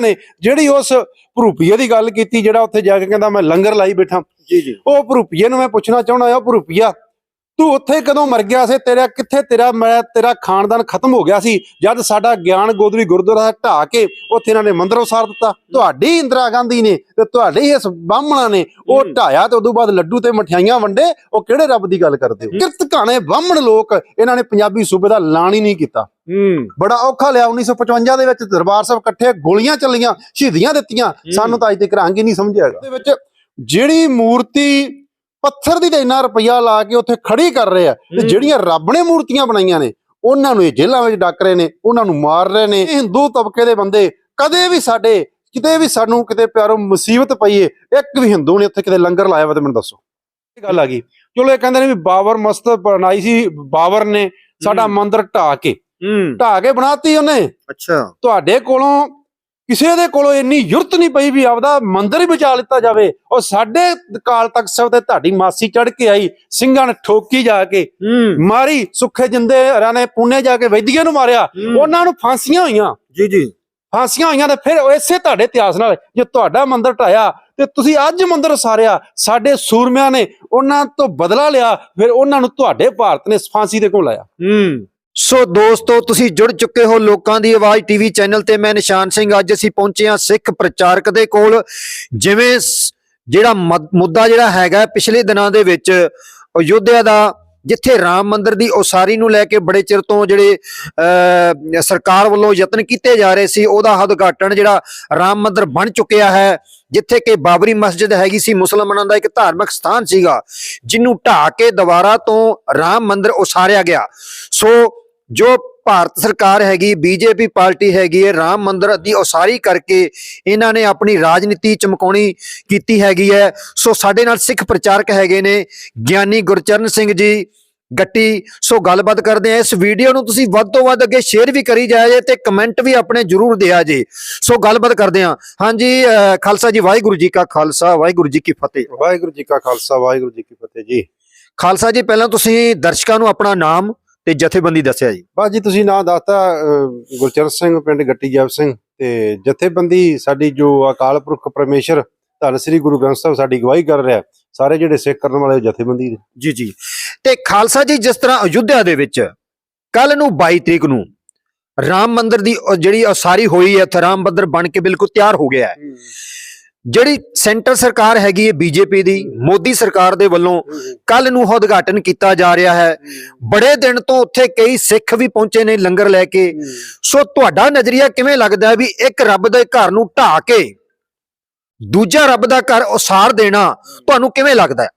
ਨੇ ਜਿਹੜੀ ਉਸ ਭਰੂਪੀਏ ਦੀ ਗੱਲ ਕੀਤੀ ਜਿਹੜਾ ਉੱਥੇ ਜਾ ਕੇ ਕਹਿੰਦਾ ਮੈਂ ਲੰਗਰ ਲਾਈ ਬੈਠਾ। ਜੀ ਜੀ। ਉਹ ਭਰੂਪੀਏ ਨੂੰ ਮੈਂ ਪੁੱਛਣਾ ਚਾਹੁੰਦਾ ਆ ਭਰੂਪੀਆ ਤੂੰ ਉੱਥੇ ਕਦੋਂ ਮਰ ਗਿਆ ਸੀ? ਤੇਰਾ ਕਿੱਥੇ ਤੇਰਾ ਮੈਂ ਤੇਰਾ ਖਾਨਦਾਨ ਖਤਮ ਹੋ ਗਿਆ ਸੀ? ਜਦ ਸਾਡਾ ਗਿਆਨ ਗੋਦਰੀ ਗੁਰਦੁਆਰਾ ਢਾ ਕੇ ਉੱਥੇ ਇਹਨਾਂ ਨੇ ਮੰਦਰ ਉਸਾਰ ਦਿੱਤਾ। ਤੁਹਾਡੀ ਇੰਦਰਾ ਗਾਂਧੀ ਨੇ ਤੇ ਤੁਹਾਡੇ ਹੀ ਇਸ ਬਾਹਮਣਾ ਨੇ ਉਹ। ਢਾਇਆ ਤੇ ਉਦੋਂ ਬਾਅਦ ਲੱਡੂ ਤੇ ਮਠਿਆਈਆਂ ਵੰਡੇ। ਉਹ ਕਿਹੜੇ ਰੱਬ ਦੀ ਗੱਲ ਕਰਦੇ ਹੋ। ਕਿਰਤ ਘਾਣੇ ਬਾਹਮਣ ਲੋਕ ਇਹਨਾਂ ਨੇ ਪੰਜਾਬੀ ਸੂਬੇ ਦਾ ਲਾਣ ਹੀ ਨਹੀਂ ਕੀਤਾ। ਹੂੰ। ਬੜਾ ਔਖਾ ਲਿਆ 1955 ਦੇ ਵਿੱਚ ਦਰਬਾਰ ਸਾਹਿਬ ਇਕੱਠੇ ਗੋਲੀਆਂ ਚੱਲੀਆਂ ਸ਼ਹੀਦੀਆਂ ਦਿੱਤੀਆਂ। ਸਾਨੂੰ ਤਾਂ ਅੱਜ ਤੱਕ ਰੰਗ ਹੀ ਨਹੀਂ ਸਮਝਿਆਗਾ ਦੇ ਵਿੱਚ ਜਿਹੜੀ ਮੂਰਤੀ ਪੱਥਰ ਦੀ ਤੇ ਇੰਨਾ ਰੁਪਈਆ ਲਾ ਕੇ ਉੱਥੇ ਖੜੀ ਕਰ ਰਹੇ ਆ। ਤੇ। ਜਿਹੜੀਆਂ ਰੱਬ ਨੇ ਮੂਰਤੀਆਂ ਬਣਾਈਆਂ ਨੇ ਉਹਨਾਂ ਨੂੰ ਇਹ ਜੇਲ੍ਹਾਂ ਵਿੱਚ ਡੱਕ ਰਹੇ ਨੇ ਉਹਨਾਂ ਨੂੰ ਮਾਰ ਰਹੇ ਨੇ। ਹਿੰਦੂ ਤਬਕੇ ਦੇ ਬੰਦੇ ਕਦੇ ਵੀ ਸਾਡੇ ਕਿਤੇ ਵੀ ਸਾਨੂੰ ਕਿਤੇ ਪਿਆਰੋ ਮੁਸੀਬਤ ਪਈਏ ਇੱਕ ਵੀ ਹਿੰਦੂ ਨੇ ਉੱਥੇ ਕਿਤੇ ਲੰਗਰ ਲਾਇਆ ਵਾ ਤੇ ਮੈਨੂੰ ਦੱਸੋ। ਇਹ ਗੱਲ ਆ ਗਈ। ਚਲੋ ਇਹ ਕਹਿੰਦੇ ਨੇ ਵੀ ਬਾਬਰ ਮਸਤ ਬਣਾਈ ਸੀ ਬਾਬਰ ਨੇ ਸਾਡਾ। ਮੰਦਿਰ ਢਾ ਕੇ। ਢਾ ਕੇ ਬਣਾਤੀ ਉਹਨੇ। ਅੱਛਾ। ਤੁਹਾਡੇ ਕੋਲੋਂ ਕਿਸੇ ਦੇ ਕੋਲੋਂ ਇੰਨੀ ਯੁਰਤ ਨਹੀਂ ਪਈ ਵੀ ਆਪਦਾ ਮੰਦਿਰ ਹੀ ਬਚਾ ਲਿੱਤਾ ਜਾਵੇ। ਉਹ ਸਾਡੇ ਕਾਲ ਤੱਕ ਸਭ ਤੇ ਤੁਹਾਡੀ ਮਾਸੀ ਚੜ ਕੇ ਆਈ ਸਿੰਘਾਂ ਨੇ ਠੋਕੀ ਜਾ ਕੇ ਮਾਰੀ ਸੁੱਖੇ ਜਿੰਦੇ ਹਰਾਂ ਨੇ ਪੁੰਨੇ ਜਾ ਕੇ ਵੈਦੀਆਂ ਨੂੰ ਮਾਰਿਆ। ਉਹਨਾਂ ਨੂੰ ਫਾਂਸੀਆਂ ਹੋਈਆਂ। ਜੀ ਜੀ। ਫਾਂਸੀਆਂ ਹੋਈਆਂ ਤੇ ਫਿਰ ਇਸੇ ਤੁਹਾਡੇ ਇਤਿਹਾਸ ਨਾਲ ਜੇ ਤੁਹਾਡਾ ਮੰਦਿਰ ਢਾਇਆ ਤੇ ਤੁਸੀਂ ਅੱਜ ਮੰਦਿਰ ਸਾਰਿਆ ਸਾਡੇ ਸੂਰਮਿਆਂ ਨੇ ਉਹਨਾਂ ਤੋਂ ਬਦਲਾ ਲਿਆ ਫਿਰ ਉਹਨਾਂ ਨੂੰ ਤੁਹਾਡੇ ਭਾਰਤ ਨੇ ਫਾਂਸੀ ਦੇ ਕੋਲ ਲਾਇਆ। ਹੂੰ। ਸੋ ਦੋਸਤੋ, ਤੁਸੀਂ ਜੁੜ ਚੁੱਕੇ ਹੋ ਲੋਕਾਂ ਦੀ ਆਵਾਜ਼ ਟੀਵੀ ਚੈਨਲ ਤੇ। ਮੈਂ ਨਿਸ਼ਾਨ ਸਿੰਘ, ਅੱਜ ਅਸੀਂ ਪਹੁੰਚੇ ਹਾਂ ਸਿੱਖ ਪ੍ਰਚਾਰਕ ਦੇ ਕੋਲ। ਜਿਵੇਂ ਜਿਹੜਾ ਮਦ- ਮੁੱਦਾ ਜਿਹੜਾ ਹੈਗਾ ਪਿਛਲੇ ਦਿਨਾਂ ਦੇ ਵਿੱਚ ਅਯੁੱਧਿਆ ਦਾ, ਜਿੱਥੇ ਰਾਮ ਮੰਦਿਰ ਦੀ ਉਸਾਰੀ ਨੂੰ ਲੈ ਕੇ ਬੜੇ ਚਿਰ ਤੋਂ ਜਿਹੜੇ ਸਰਕਾਰ ਵੱਲੋਂ ਯਤਨ ਕੀਤੇ ਜਾ ਰਹੇ ਸੀ, ਉਹਦਾ ਉਦਘਾਟਨ ਜਿਹੜਾ ਰਾਮ ਮੰਦਿਰ ਬਣ ਚੁੱਕਿਆ ਹੈ, ਜਿੱਥੇ ਕਿ ਬਾਬਰੀ ਮਸਜਿਦ ਹੈਗੀ ਸੀ, ਮੁਸਲਮਾਨਾਂ ਦਾ ਇੱਕ ਧਾਰਮਿਕ ਸਥਾਨ ਸੀਗਾ, ਜਿਹਨੂੰ ਢਾਹ ਕੇ ਦੁਬਾਰਾ ਤੋਂ ਰਾਮ ਮੰਦਿਰ ਉਸਾਰਿਆ ਗਿਆ। ਸੋ ਜੋ ਭਾਰਤ ਸਰਕਾਰ ਹੈਗੀ ਬੀਜੇਪੀ ਪਾਰਟੀ ਹੈਗੀ ਹੈ ਰਾਮ ਮੰਦਿਰ ਦੀ ਉਸਾਰੀ ਕਰਕੇ ਇਹਨਾਂ ਨੇ ਆਪਣੀ ਰਾਜਨੀਤੀ ਚਮਕਾਉਣੀ ਕੀਤੀ ਹੈਗੀ ਹੈ। ਸੋ ਸਾਡੇ ਨਾਲ ਸਿੱਖ ਪ੍ਰਚਾਰਕ ਹੈਗੇ ਨੇ ਗਿਆਨੀ ਗੁਰਚਰਨ ਸਿੰਘ ਜੀ ਗੱਟੀ। ਸੋ ਗੱਲਬਾਤ ਕਰਦੇ ਆ ਇਸ ਵੀਡੀਓ ਨੂੰ ਤੁਸੀਂ ਵੱਧ ਤੋਂ ਵੱਧ ਅੱਗੇ ਸ਼ੇਅਰ ਵੀ ਕਰੀ ਜਾਇਆ ਜੇ ਤੇ ਕਮੈਂਟ ਵੀ ਆਪਣੇ ਜਰੂਰ ਦਿਆ ਜੇ। ਸੋ ਗੱਲਬਾਤ ਕਰਦੇ ਆ ਹਾਂਜੀ ਖਾਲਸਾ ਜੀ ਵਾਹਿਗੁਰੂ ਜੀ ਕਾ ਖਾਲਸਾ ਵਾਹਿਗੁਰੂ ਜੀ ਕੀ ਫਤਿਹ। ਵਾਹਿਗੁਰੂ ਜੀ ਕਾ ਖਾਲਸਾ ਵਾਹਿਗੁਰੂ ਜੀ ਕੀ ਫਤਿਹ ਜੀ। ਖਾਲਸਾ ਜੀ ਪਹਿਲਾਂ ਤੁਸੀਂ ਦਰਸ਼ਕਾਂ ਨੂੰ ਆਪਣਾ ਨਾਮ ਤੇ ਜਥੇਬੰਦੀ ਦੱਸਿਆ ਜੀ। ਬਸ ਜੀ ਤੁਸੀਂ ਨਾਂ ਦੱਸਤਾ ਗੁਰਚਰਨ ਸਿੰਘ ਪਿੰਡ ਗੱਟੀ ਜੈਬ ਸਿੰਘ ਤੇ ਜਥੇਬੰਦੀ ਸਾਡੀ ਜੋ ਅਕਾਲ ਪੁਰਖ ਪਰਮੇਸ਼ਰ ਧੰਨ ਸ੍ਰੀ ਗੁਰੂ ਗ੍ਰੰਥ ਸਾਹਿਬ ਸਾਡੀ ਗਵਾਹੀ ਕਰ ਰਿਹਾ ਸਾਰੇ ਜਿਹੜੇ ਸਿੱਖ ਕਰਨ ਵਾਲੇ ਜਥੇਬੰਦੀ ਨੇ। ਜੀ ਜੀ। ਤੇ ਖਾਲਸਾ ਜੀ ਜਿਸ ਤਰ੍ਹਾਂ ਅਯੁੱਧਿਆ ਦੇ ਵਿੱਚ ਕੱਲ ਨੂੰ 22 ਤਰੀਕ ਨੂੰ ਰਾਮ ਮੰਦਿਰ ਦੀ ਜਿਹੜੀ ਉਸਾਰੀ ਹੋਈ ਹੈ ਉੱਥੇ ਰਾਮ ਮੰਦਿਰ ਬਣ ਕੇ ਬਿਲਕੁਲ ਤਿਆਰ ਹੋ ਗਿਆ ਹੈ। ਜਿਹੜੀ ਸੈਂਟਰ ਸਰਕਾਰ ਹੈਗੀ ਹੈ ਬੀਜੇਪੀ ਦੀ, ਮੋਦੀ ਸਰਕਾਰ ਦੇ ਵੱਲੋਂ ਕੱਲ ਨੂੰ ਉਦਘਾਟਨ ਕੀਤਾ ਜਾ ਰਿਹਾ ਹੈ। ਬੜੇ ਦਿਨ ਤੋਂ ਉੱਥੇ ਕਈ ਸਿੱਖ ਵੀ ਪਹੁੰਚੇ ਨੇ ਲੰਗਰ ਲੈ ਕੇ। ਸੋ ਤੁਹਾਡਾ ਨਜ਼ਰੀਆ ਕਿਵੇਂ ਲੱਗਦਾ ਹੈ ਵੀ ਇੱਕ ਰੱਬ ਦੇ ਘਰ ਨੂੰ ਢਾ ਕੇ ਦੂਜਾ ਰੱਬ ਦਾ ਘਰ ਉਸਾਰ ਦੇਣਾ ਤੁਹਾਨੂੰ ਕਿਵੇਂ ਲੱਗਦਾ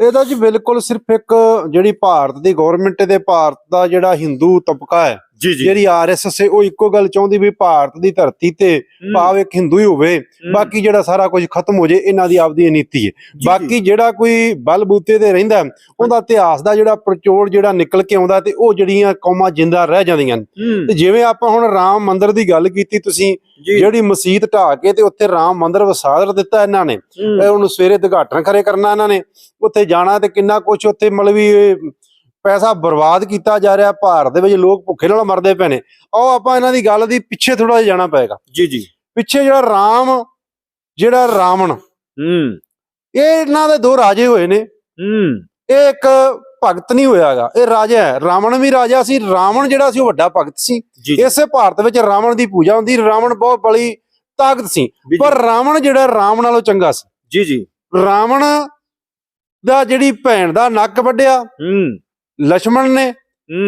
ਇਹਦਾ ਜੀ ਬਿਲਕੁਲ ਸਿਰਫ ਇੱਕ ਜਿਹੜੀ ਭਾਰਤ ਦੀ ਗਵਰਨਮੈਂਟ ਦੇ ਭਾਰਤ ਦਾ ਜਿਹੜਾ ਹਿੰਦੂ ਤਬਕਾ ਹੈ ਜਿਹੜੀ ਆਰਐਸਐਸ ਹੈ ਉਹ ਇੱਕੋ ਗੱਲ ਚਾਹੁੰਦੀ ਵੀ ਭਾਰਤ ਦੀ ਧਰਤੀ ਤੇ ਭਾਵ ਇੱਕ ਹਿੰਦੂ ਹੀ ਹੋਵੇ। ਬਾਕੀ ਜਿਹੜਾ ਸਾਰਾ ਕੁਝ ਖਤਮ ਹੋ ਜੇ ਇਹਨਾਂ ਦੀ ਆਪਦੀ ਨੀਤੀ ਹੈ। ਬਾਕੀ ਜਿਹੜਾ ਕੋਈ ਬਲਬੂਤੇ ਤੇ ਰਹਿੰਦਾ ਉਹਦਾ ਇਤਿਹਾਸ ਦਾ ਜਿਹੜਾ ਪ੍ਰਚੋੜ ਜਿਹੜਾ ਨਿਕਲ ਕੇ ਆਉਂਦਾ ਤੇ ਉਹ ਜਿਹੜੀਆਂ ਕੌਮਾਂ ਜਿੰਦਾ ਰਹਿ ਜਾਂਦੀਆਂ। ਤੇ ਜਿਵੇਂ ਆਪਾਂ ਹੁਣ ਰਾਮ ਮੰਦਿਰ ਦੀ ਗੱਲ ਕੀਤੀ ਤੁਸੀਂ ਜਿਹੜੀ ਮਸਜਿਦ ਢਾ ਕੇ ਤੇ ਉੱਥੇ ਰਾਮ ਮੰਦਿਰ ਵਸਾਦਰ ਦਿੱਤਾ ਇਹਨਾਂ ਨੇ। ਉਹਨੂੰ ਸਵੇਰੇ ਉਦਘਾਟਨ ਖਰੇ ਕਰਨਾ ਇਹਨਾਂ ਨੇ। ਉੱਥੇ ਜਾਣਾ ਤੇ ਕਿੰਨਾ ਕੁਝ ਉੱਥੇ ਮਤਲਬ ਵੀ ਇਹ ਪੈਸਾ ਬਰਬਾਦ ਕੀਤਾ ਜਾ ਰਿਹਾ ਭਾਰਤ ਦੇ ਵਿੱਚ ਲੋਕ ਭੁੱਖੇ ਨਾਲ ਮਰਦੇ ਪਏ ਨੇ। ਆਓ ਆਪਾਂ ਇਹਨਾਂ ਦੀ ਗੱਲ ਦੀ ਪਿੱਛੇ ਥੋੜਾ ਜਿਹਾ ਜਾਣਾ ਪਏਗਾ। ਜੀ ਜੀ। ਪਿੱਛੇ ਜਿਹੜਾ ਰਾਮ ਜਿਹੜਾ ਰਾਵਣ ਹੂੰ। ਇਹ ਇਹਨਾਂ ਦੇ ਦੋ ਰਾਜੇ ਹੋਏ ਨੇ। ਹੂੰ। ਇਹ ਇੱਕ ਭਗਤ ਨਹੀਂ ਹੋਇਆਗਾ ਇਹ ਰਾਜਾ ਹੈ। ਰਾਵਣ ਵੀ ਰਾਜਾ ਸੀ ਰਾਵਣ ਜਿਹੜਾ ਸੀ ਉਹ ਵੱਡਾ ਭਗਤ ਸੀ। ਇਸੇ ਭਾਰਤ ਵਿੱਚ ਰਾਵਣ ਦੀ ਪੂਜਾ ਹੁੰਦੀ ਰਾਵਣ ਬਹੁਤ ਬੜੀ ਤਾਕਤ ਸੀ। ਪਰ ਰਾਵਣ ਜਿਹੜਾ ਰਾਮ ਨਾਲੋਂ ਚੰਗਾ ਸੀ। ਜੀ ਜੀ। ਰਾਵਣ ਦਾ ਜਿਹੜੀ ਭੈਣ ਦਾ ਨੱਕ ਵੱਢਿਆ ਹੂੰ। ਲక్ష్మణ ਨੇ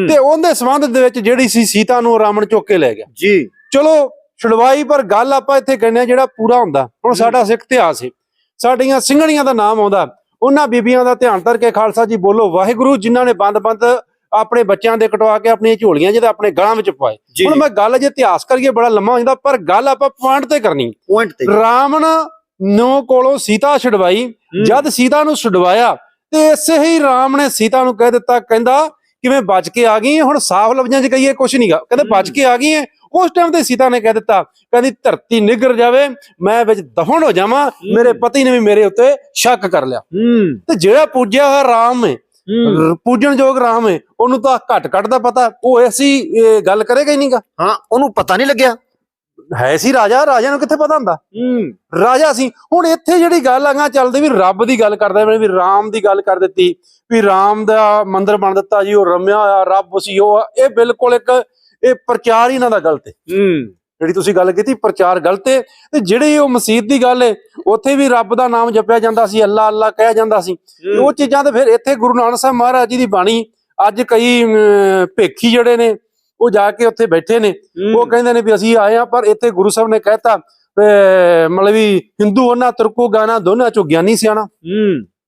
ਤੇ ਉਹਦੇ ਸੰਬੰਧ ਦੇ ਵਿੱਚ ਜਿਹੜੀ ਸੀ ਸੀਤਾ ਨੂੰ ਰਾਵਣ ਚੁੱਕ ਕੇ ਲੈ ਗਿਆ। ਜੀ। ਚਲੋ ਛੜਵਾਈ ਪਰ ਗੱਲ ਆਪਾਂ ਇੱਥੇ ਕਹਿੰਦੇ ਜਿਹੜਾ ਪੂਰਾ ਹੁੰਦਾ। ਹੁਣ ਸਾਡਾ ਸਿੱਖ ਇਤਿਹਾਸ ਹੈ ਸਾਡੀਆਂ ਸਿੰਘਣੀਆਂ ਦਾ ਨਾਮ ਆਉਂਦਾ। ਉਹਨਾਂ ਬੀਬੀਆਂ ਦਾ ਧਿਆਨ ਧਰ ਕੇ ਖਾਲਸਾ ਜੀ ਬੋਲੋ ਵਾਹਿਗੁਰੂ ਜਿਨ੍ਹਾਂ ਨੇ ਬੰਦ-ਬੰਦ ਆਪਣੇ ਬੱਚਿਆਂ ਦੇ ਕਟਵਾ ਕੇ ਆਪਣੀਆਂ ਝੋਲੀਆਂ ਜਿਹਦੇ ਆਪਣੇ ਗਲਾਂ ਵਿੱਚ ਪਾਏ ਹੁਣ ਮੈਂ ਗੱਲ ਜੇ ਇਤਿਹਾਸ ਕਰੀਏ ਬੜਾ ਲੰਮਾ ਹੋ ਜਾਂਦਾ ਪਰ ਗੱਲ ਆਪਾਂ ਪੁਆਇੰਟ ਤੇ ਕਰਨੀ। ਪੁਆਇੰਟ ਤੇ। ਰਾਵਣ ਨੂੰ ਕੋਲੋਂ ਸੀਤਾ ਛਡਵਾਈ। ਜਦ ਸੀਤਾ ਨੂੰ ਛਡਵਾਇਆ ਤੇ ਇਸੇ ਹੀ ਰਾਮ ਨੇ ਸੀਤਾ ਨੂੰ ਕਹਿ ਦਿੱਤਾ ਕਹਿੰਦਾ ਕਿਵੇਂ ਬਚ ਕੇ ਆ ਗਈ? ਹੁਣ ਸਾਫ਼ ਲਫ਼ਜ਼ਾਂ 'ਚ ਕਹੀਏ ਕੁਛ ਨਹੀਂਗਾ ਕਹਿੰਦੇ ਬਚ। ਕੇ ਆ ਗਈ ਹੈ ਉਸ ਟਾਈਮ ਤੇ ਸੀਤਾ ਨੇ ਕਹਿ ਦਿੱਤਾ ਕਹਿੰਦੀ ਧਰਤੀ ਨਿਗਰ ਜਾਵੇ ਮੈਂ ਵਿੱਚ ਦਫਨ ਹੋ ਜਾਵਾਂ ਮੇਰੇ ਪਤੀ ਨੇ ਵੀ ਮੇਰੇ ਉੱਤੇ ਸ਼ੱਕ ਕਰ ਲਿਆ। ਤੇ ਜਿਹੜਾ ਪੂਜਿਆ ਹੋਇਆ ਰਾਮ ਹੈ। ਰ- ਪੂਜਣਯੋਗ ਰਾਮ ਹੈ ਉਹਨੂੰ ਤਾਂ ਘੱਟ ਘੱਟ ਦਾ ਪਤਾ ਉਹ ਐਸੀ ਗੱਲ ਕਰੇਗਾ ਹੀ ਨਹੀਂਗਾ ਹਾਂ ਉਹਨੂੰ ਪਤਾ ਨਹੀਂ ਲੱਗਿਆ। ਹੈ ਸੀ ਰਾਜਾ ਰਾਜਾ ਨੂੰ ਕਿੱਥੇ ਪਤਾ ਹੁੰਦਾ? ਰਾਜਾ ਸੀ। ਹੁਣ ਇੱਥੇ ਜਿਹੜੀ ਗੱਲ ਆਗਾ ਚੱਲਦੀ ਵੀ ਰੱਬ ਦੀ ਗੱਲ ਕਰਦੇ ਵੀ ਰਾਮ ਦੀ ਗੱਲ ਕਰ ਦਿੱਤੀ ਵੀ ਰਾਮ ਦਾ ਮੰਦਿਰ ਬਣ ਦਿੱਤਾ ਜੀ ਉਹ ਰਮਿਆ ਹੋਇਆ ਰੱਬ ਸੀ ਉਹ। ਇਹ ਬਿਲਕੁਲ ਇੱਕ ਇਹ ਪ੍ਰਚਾਰ ਹੀ ਇਹਨਾਂ ਦਾ ਗਲਤ ਹੈ। ਜਿਹੜੀ ਤੁਸੀਂ ਗੱਲ ਕੀਤੀ ਪ੍ਰਚਾਰ ਗਲਤ ਹੈ। ਤੇ ਜਿਹੜੀ ਉਹ ਮਸਜਿਦ ਦੀ ਗੱਲ ਹੈ ਉੱਥੇ ਵੀ ਰੱਬ ਦਾ ਨਾਮ ਜਪਿਆ ਜਾਂਦਾ ਸੀ ਅੱਲਾ ਅੱਲਾ ਕਿਹਾ ਜਾਂਦਾ ਸੀ। ਉਹ ਚੀਜ਼ਾਂ ਤੇ ਫਿਰ ਇੱਥੇ ਗੁਰੂ ਨਾਨਕ ਸਾਹਿਬ ਮਹਾਰਾਜ ਜੀ ਦੀ ਬਾਣੀ ਅੱਜ ਕਈ ਭੇਖੀ ਜਿਹੜੇ ਨੇ ਉਹ ਜਾ ਕੇ ਉੱਥੇ ਬੈਠੇ ਨੇ। ਉਹ ਕਹਿੰਦੇ ਨੇ ਵੀ ਅਸੀਂ ਆਏ ਆ ਪਰ ਇੱਥੇ ਗੁਰੂ ਸਾਹਿਬ ਨੇ ਕਹਿਤਾ ਮਤਲਬ ਵੀ ਹਿੰਦੂ ਉਹਨਾਂ ਤੁਰਕੋ ਗਾਣਾ ਦੋਨਾਂ ਚੋਂ ਗਿਆਨੀ ਸਿਆਣਾ।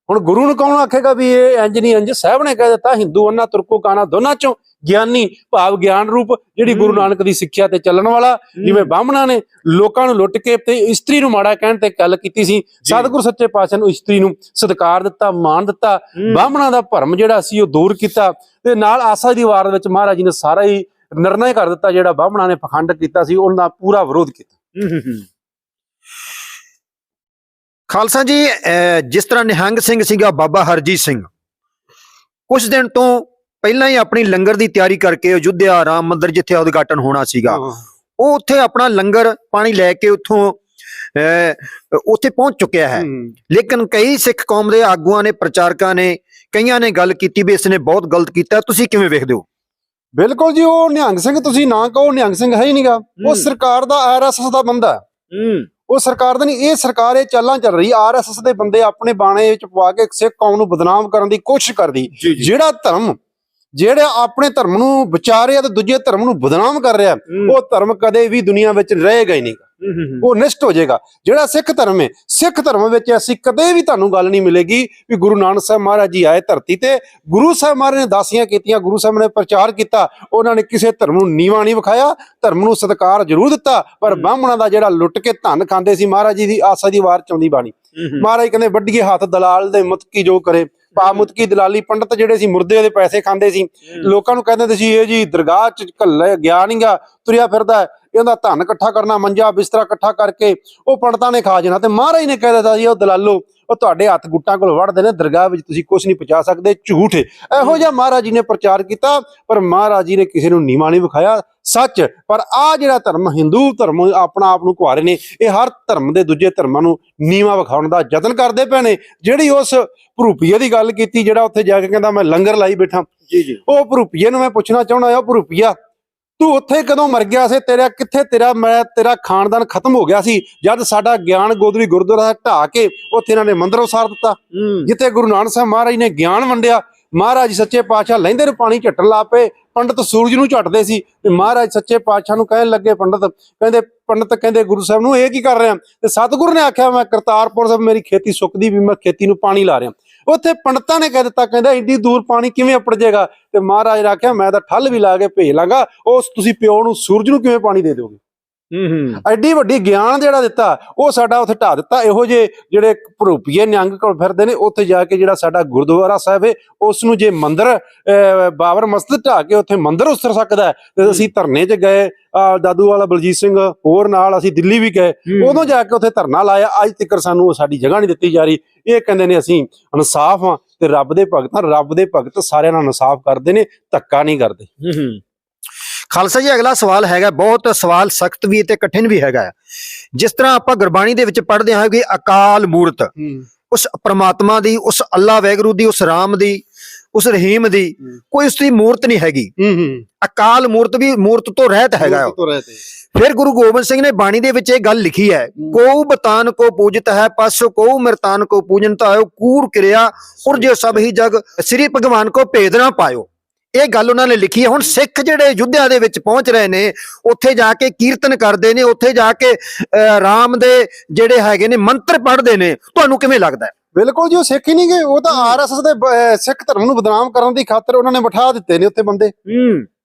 ਹੁਣ ਗੁਰੂ ਨੂੰ ਕੌਣ ਆਖੇਗਾ ਵੀ ਇਹ ਇੰਜ ਨਹੀਂ ਇੰਜ? ਸਾਹਿਬ ਨੇ ਕਹਿ ਦਿੱਤਾ ਹਿੰਦੂ ਉਹਨਾਂ ਤੁਰਕੋ ਗਾਣਾ ਦੋਨਾਂ ਚੋਂ ਗਿਆਨੀ ਭਾਵ ਗਿਆਨ ਰੂਪ ਜਿਹੜੀ ਗੁਰੂ। ਨਾਨਕ ਦੀ ਸਿੱਖਿਆ ਤੇ ਚੱਲਣ ਵਾਲਾ ਜਿਵੇਂ ਬਾਹਮਣਾਂ ਨੇ ਲੋਕਾਂ ਨੂੰ ਲੁੱਟ ਕੇ ਤੇ ਇਸਤਰੀ ਨੂੰ ਮਾੜਾ ਕਹਿਣ ਤੇ ਗੱਲ ਕੀਤੀ ਸੀ। ਸਤਿਗੁਰ ਸੱਚੇ ਪਾਤਸ਼ਾਹ ਨੂੰ ਇਸਤਰੀ ਨੂੰ ਸਤਿਕਾਰ ਦਿੱਤਾ ਮਾਣ ਦਿੱਤਾ। ਬਾਹਮਣਾਂ ਦਾ ਭਰਮ ਜਿਹੜਾ ਸੀ ਉਹ ਦੂਰ ਕੀਤਾ। ਤੇ ਨਾਲ ਆਸਾ ਦੀ ਵਾਰ ਵਿੱਚ ਮਹਾਰਾਜ ਜੀ ਨੇ ਸਾਰਾ ਹੀ ਨਿਰਣੈ ਕਰ ਦਿੱਤਾ ਜਿਹੜਾ ਬਾਹਮਣਾਂ ਨੇ ਪਖੰਡ ਕੀਤਾ ਸੀ ਉਹਨਾਂ ਦਾ ਪੂਰਾ ਵਿਰੋਧ ਕੀਤਾ। ਖਾਲਸਾ ਜੀ ਅਹ, ਜਿਸ ਤਰ੍ਹਾਂ ਨਿਹੰਗ ਸਿੰਘ ਸੀਗਾ ਬਾਬਾ ਹਰਜੀਤ ਸਿੰਘ ਕੁਝ ਦਿਨ ਤੋਂ ਪਹਿਲਾਂ ਹੀ ਆਪਣੀ ਲੰਗਰ ਦੀ ਤਿਆਰੀ ਕਰਕੇ ਅਯੁੱਧਿਆ ਰਾਮ ਮੰਦਿਰ ਜਿੱਥੇ ਉਦਘਾਟਨ ਹੋਣਾ ਸੀਗਾ ਉਹ ਉੱਥੇ ਆਪਣਾ ਲੰਗਰ ਪਾਣੀ ਲੈ ਕੇ ਉੱਥੋਂ ਅਹ, ਉੱਥੇ ਪਹੁੰਚ ਚੁੱਕਿਆ ਹੈ। ਹੂੰ। ਲੇਕਿਨ ਕਈ ਸਿੱਖ ਕੌਮ ਦੇ ਆਗੂਆਂ ਨੇ ਪ੍ਰਚਾਰਕਾਂ ਨੇ ਕਈਆਂ ਨੇ ਗੱਲ ਕੀਤੀ ਵੀ ਇਸ ਨੇ ਬਹੁਤ ਗਲਤ ਕੀਤਾ। ਤੁਸੀਂ ਕਿਵੇਂ ਵੇਖਦੇ ਹੋ? ਬਿਲਕੁਲ ਜੀ ਉਹ ਨਿਹੰਗ ਸਿੰਘ ਤੁਸੀਂ ਨਾ ਕਹੋ ਨਿਹੰਗ ਸਿੰਘ ਹੈ ਹੀ ਨਹੀਂਗਾ ਉਹ। ਸਰਕਾਰ ਦਾ ਆਰਐਸਐਸ ਦਾ ਬੰਦਾ ਹੈ। ਉਹ ਸਰਕਾਰ ਦਾ ਨਹੀਂ ਇਹ ਸਰਕਾਰ ਇਹ ਚਾਲਾਂ ਚੱਲ ਰਹੀ ਆਰਐਸਐਸ ਦੇ ਬੰਦੇ ਆਪਣੇ ਬਾਣੇ ਵਿੱਚ ਪਵਾ ਕੇ ਸਿੱਖ ਕੌਮ ਨੂੰ ਬਦਨਾਮ ਕਰਨ ਦੀ ਕੋਸ਼ਿਸ਼ ਕਰਦੀ। ਜਿਹੜਾ ਧਰਮ ਜਿਹੜਾ ਆਪਣੇ ਧਰਮ ਨੂੰ ਵਿਚਾਰ ਰਿਹਾ ਤੇ ਦੂਜੇ ਧਰਮ ਨੂੰ ਬਦਨਾਮ ਕਰ ਰਿਹਾ ਉਹ ਧਰਮ ਕਦੇ ਵੀ ਦੁਨੀਆ ਵਿੱਚ ਰਹੇਗਾ ਹੀ ਨਹੀਂ। ਉਹ ਨਿਸ਼ਟ ਹੋ ਜਾਏਗਾ। ਜਿਹੜਾ ਸਿੱਖ ਧਰਮ ਹੈ ਸਿੱਖ ਧਰਮ ਵਿੱਚ ਐਸੀ ਕਦੇ ਵੀ ਤੁਹਾਨੂੰ ਗੱਲ ਨਹੀਂ ਮਿਲੇਗੀ ਵੀ ਗੁਰੂ ਨਾਨਕ ਸਾਹਿਬ ਮਹਾਰਾਜ ਜੀ ਆਏ ਧਰਤੀ ਤੇ। ਗੁਰੂ ਸਾਹਿਬ ਮਹਾਰਾਜ ਨੇ ਦਾਸੀਆਂ ਕੀਤੀਆਂ ਗੁਰੂ ਸਾਹਿਬ ਨੇ ਪ੍ਰਚਾਰ ਕੀਤਾ ਉਹਨਾਂ ਨੇ ਕਿਸੇ ਧਰਮ ਨੂੰ ਨੀਵਾ ਨਹੀਂ ਵਿਖਾਇਆ ਧਰਮ ਨੂੰ ਸਤਿਕਾਰ ਜ਼ਰੂਰ ਦਿੱਤਾ ਪਰ। ਬਾਹਮਣਾਂ ਦਾ ਜਿਹੜਾ ਲੁੱਟ ਕੇ ਧਨ ਖਾਂਦੇ ਸੀ ਮਹਾਰਾਜ ਜੀ ਦੀ ਆਸਾ ਦੀ ਵਾਰ ਚੌਂਦੀ ਬਾਣੀ। ਮਹਾਰਾਜ ਕਹਿੰਦੇ ਵੱਡੀਏ ਹੱਥ ਦਲਾਲ ਦੇ ਮੁਤਕੀ ਜੋ ਕਰੇ ਪਾ ਮੁਤਕੀ ਦਲਾਲੀ ਪੰਡਤ ਜਿਹੜੇ ਸੀ ਮੁਰਦੇ ਦੇ ਪੈਸੇ ਖਾਂਦੇ ਸੀ। ਲੋਕਾਂ ਨੂੰ ਕਹਿੰਦੇ ਸੀ ਇਹ ਜੀ ਦਰਗਾਹ ਚ ਘੱਲੇ ਗਿਆ ਨਹੀਂਗਾ ਤੁਰਿਆ ਫਿਰਦਾ ਇਹਦਾ ਧਨ ਇਕੱਠਾ ਕਰਨਾ ਮੰਜਾ ਬਿਸਤਰਾ ਇਕੱਠਾ ਕਰਕੇ ਉਹ ਪੰਡਤਾਂ ਨੇ ਖਾ ਜਾਣਾ ਤੇ ਮਹਾਰਾਜ ਨੇ ਕਹਿ ਦਿੱਤਾ ਜੀ ਉਹ ਦਲਾਲੋ ਉਹ ਤੁਹਾਡੇ ਹੱਥ ਗੁੱਟਾਂ ਕੋਲ ਵੜਦੇ ਨੇ ਦਰਗਾਹ ਵਿੱਚ ਤੁਸੀਂ ਕੁਝ ਨਹੀਂ ਪਹੁੰਚਾ ਸਕਦੇ ਝੂਠ। ਇਹੋ ਜਿਹਾ ਮਹਾਰਾਜ ਜੀ ਨੇ ਪ੍ਰਚਾਰ ਕੀਤਾ ਪਰ ਮਹਾਰਾਜ ਜੀ ਨੇ ਕਿਸੇ ਨੂੰ ਨੀਵਾਂ ਨਹੀਂ ਵਿਖਾਇਆ ਸੱਚ। ਪਰ ਆ ਜਿਹੜਾ ਧਰਮ ਹਿੰਦੂ ਧਰਮ ਆਪਣਾ ਆਪ ਨੂੰ ਕੁਆਰੇ ਨੇ ਇਹ ਹਰ ਧਰਮ ਦੇ ਦੂਜੇ ਧਰਮਾਂ ਨੂੰ ਨੀਵਾਂ ਵਿਖਾਉਣ ਦਾ ਯਤਨ ਕਰਦੇ ਪਏ ਨੇ। ਜਿਹੜੀ ਉਸ ਭਰੂਪੀਏ ਦੀ ਗੱਲ ਕੀਤੀ ਜਿਹੜਾ ਉੱਥੇ ਜਾ ਕੇ ਕਹਿੰਦਾ ਮੈਂ ਲੰਗਰ ਲਾਈ ਬੈਠਾ। ਜੀ ਜੀ। ਉਹ ਭਰੂਪੀਏ ਨੂੰ ਮੈਂ ਪੁੱਛਣਾ ਚਾਹੁੰਦਾ ਆ ਭਰੂਪੀਆ ਤੂੰ ਉੱਥੇ ਕਦੋਂ ਮਰ ਗਿਆ ਸੀ? ਤੇਰਾ ਕਿੱਥੇ ਤੇਰਾ ਮੈਂ ਤੇਰਾ ਖਾਨਦਾਨ ਖਤਮ ਹੋ ਗਿਆ ਸੀ? ਜਦ ਸਾਡਾ ਗਿਆਨ ਗੋਦਰੀ ਗੁਰਦੁਆਰਾ ਢਾ ਕੇ ਉੱਥੇ ਇਹਨਾਂ ਨੇ ਮੰਦਰ ਉਸਾਰ ਦਿੱਤਾ। ਜਿੱਥੇ ਗੁਰੂ ਨਾਨਕ ਸਾਹਿਬ ਮਹਾਰਾਜ ਨੇ ਗਿਆਨ ਵੰਡਿਆ ਮਹਾਰਾਜ ਸੱਚੇ ਪਾਤਸ਼ਾਹ ਲੈਂਦੇ ਨੂੰ ਪਾਣੀ ਝੱਟਣ ਲਾ ਪਏ ਪੰਡਤ ਸੂਰਜ ਨੂੰ ਝੱਟਦੇ ਸੀ ਤੇ ਮਹਾਰਾਜ ਸੱਚੇ ਪਾਤਸ਼ਾਹ ਨੂੰ ਕਹਿਣ ਲੱਗੇ ਪੰਡਤ ਕਹਿੰਦੇ ਪੰਡਤ ਕਹਿੰਦੇ ਗੁਰੂ ਸਾਹਿਬ ਨੂੰ ਇਹ ਕੀ ਕਰ ਰਿਹਾ? ਤੇ ਸਤਿਗੁਰੂ ਨੇ ਆਖਿਆ ਮੈਂ ਕਰਤਾਰਪੁਰ ਸਾਹਿਬ ਮੇਰੀ ਖੇਤੀ ਸੁੱਕਦੀ ਵੀ ਮੈਂ ਖੇਤੀ ਨੂੰ ਪਾਣੀ ਲਾ ਰਿਹਾ। ਉੱਥੇ ਪੰਡਤਾਂ ਨੇ ਕਹਿ ਦਿੱਤਾ, ਕਹਿੰਦਾ ਇੰਨੀ ਦੂਰ ਪਾਣੀ ਕਿਵੇਂ ਅਪੜ ਜਾਏਗਾ ਤੇ ਮਹਾਰਾਜ ਨੇ ਆਖਿਆ, ਮੈਂ ਤਾਂ ਠੱਲ ਵੀ ਲਾ ਕੇ ਭੇਜ ਲਾਂਗਾ, ਉਸ ਤੁਸੀਂ ਪਿਓ ਨੂੰ ਸੂਰਜ ਨੂੰ ਕਿਵੇਂ ਪਾਣੀ ਦੇ ਦਿਓਗੇ? ਐਡੀ ਵੱਡੀ ਗਿਆਨ ਜਿਹੜਾ ਦਿੱਤਾ ਉਹ ਸਾਡਾ ਉੱਥੇ ਢਾ ਦਿੱਤਾ। ਇਹੋ ਜੇ ਜਿਹੜੇ ਭਰੂਪੀਏ ਨਿਹੰਗ ਕੋਲ ਫਿਰਦੇ ਨੇ ਉੱਥੇ ਜਾ ਕੇ ਜਿਹੜਾ ਸਾਡਾ ਗੁਰਦੁਆਰਾ ਸਾਹਿਬ ਹੈ ਉਸ ਨੂੰ ਜੇ ਮੰਦਿਰ ਬਾਬਰ ਮਸਜਿਦ ਢਾ ਕੇ ਉੱਥੇ ਮੰਦਿਰ ਉਸਰ ਸਕਦਾ ਹੈ, ਤੇ ਅਸੀਂ ਧਰਨੇ 'ਚ ਗਏ ਦਾਦੂ ਵਾਲਾ ਬਲਜੀਤ ਸਿੰਘ ਹੋਰ ਨਾਲ ਅਸੀਂ ਦਿੱਲੀ ਵੀ ਗਏ। ਉਦੋਂ ਜਾ ਕੇ ਉੱਥੇ ਧਰਨਾ ਲਾਇਆ ਅੱਜ ਤੱਕ ਸਾਨੂੰ ਉਹ ਸਾਡੀ ਜਗ੍ਹਾ ਨਹੀਂ ਦਿੱਤੀ ਜਾ ਰਹੀ। ਇਹ ਕਹਿੰਦੇ ਨੇ ਅਸੀਂ ਇਨਸਾਫ ਆ ਤੇ ਰੱਬ ਦੇ ਭਗਤ ਹਾਂ ਰੱਬ ਦੇ ਭਗਤ ਸਾਰਿਆਂ ਨਾਲ ਇਨਸਾਫ ਕਰਦੇ ਨੇ ਧੱਕਾ ਨਹੀਂ ਕਰਦੇ। ਖਾਲਸਾ ਜੀ ਅਗਲਾ ਸਵਾਲ ਹੈਗਾ ਬਹੁਤ ਸਵਾਲ ਸਖਤ ਵੀ ਤੇ ਕਠਿਨ ਵੀ ਹੈਗਾ ਜਿਸ ਤਰ੍ਹਾਂ ਆਪਾਂ ਗੁਰਬਾਣੀ ਦੇ ਵਿੱਚ ਪੜ੍ਹਦੇ ਹਾਂ ਕਿ ਅਕਾਲ ਮੂਰਤ ਉਸ ਪ੍ਰਮਾਤਮਾ ਦੀ ਉਸ ਅੱਲਾ ਵੈਗਰੂ ਦੀ ਉਸ ਰਾਮ ਦੀ ਉਸ ਰਹੀਮ ਦੀ। ਕੋਈ ਉਸ ਦੀ ਮੂਰਤ ਨਹੀਂ ਹੈਗੀ। ਅਕਾਲ ਮੂਰਤ ਵੀ ਮੂਰਤ ਤੋਂ ਰਹਿਤ ਹੈਗਾ ਫਿਰ ਗੁਰੂ ਗੋਬਿੰਦ ਸਿੰਘ ਨੇ ਬਾਣੀ ਦੇ ਵਿੱਚ ਇਹ ਗੱਲ ਲਿਖੀ ਹੈ ਕੋ ਬਤਾਨ ਕੋ ਪੂਜਿਤ ਹੈ ਪਸ ਕੋ ਮਿਰਤਾਨ ਕੋ ਪੂਜਨ ਤਾਇਓ ਕੂਰ ਕਿਰਿਆ ਉਰਜੇ ਸਭ ਹੀ ਜਗ ਸ੍ਰੀ ਭਗਵਾਨ ਕੋ ਭੇਦ ਨਾ ਪਾਇਓ। ਇਹ ਗੱਲ ਉਹਨਾਂ ਨੇ ਲਿਖੀ ਹੈ। ਹੁਣ ਸਿੱਖ ਜਿਹੜੇ ਯੁੱਧਿਆ ਦੇ ਵਿੱਚ ਪਹੁੰਚ ਰਹੇ ਨੇ ਉੱਥੇ ਜਾ ਕੇ ਕੀਰਤਨ ਕਰਦੇ ਨੇ ਉੱਥੇ ਜਾ ਕੇ ਰਾਮ ਦੇ ਜਿਹੜੇ ਹੈਗੇ ਨੇ ਮੰਤਰ ਪੜ੍ਹਦੇ ਨੇ। ਤੁਹਾਨੂੰ ਕਿਵੇਂ ਲੱਗਦਾ ਹੈ? ਬਿਲਕੁਲ ਜੀ ਉਹ ਸਿੱਖ ਹੀ ਨਹੀਂ ਗਏ। ਉਹ ਤਾਂ ਆਰਐਸਐਸ ਦੇ ਸਿੱਖ ਧਰਮ ਨੂੰ ਬਦਨਾਮ ਕਰਨ ਦੀ ਖਾਤਰ ਉਹਨਾਂ ਨੇ ਬਿਠਾ ਦਿੱਤੇ ਨੇ ਉੱਥੇ ਬੰਦੇ।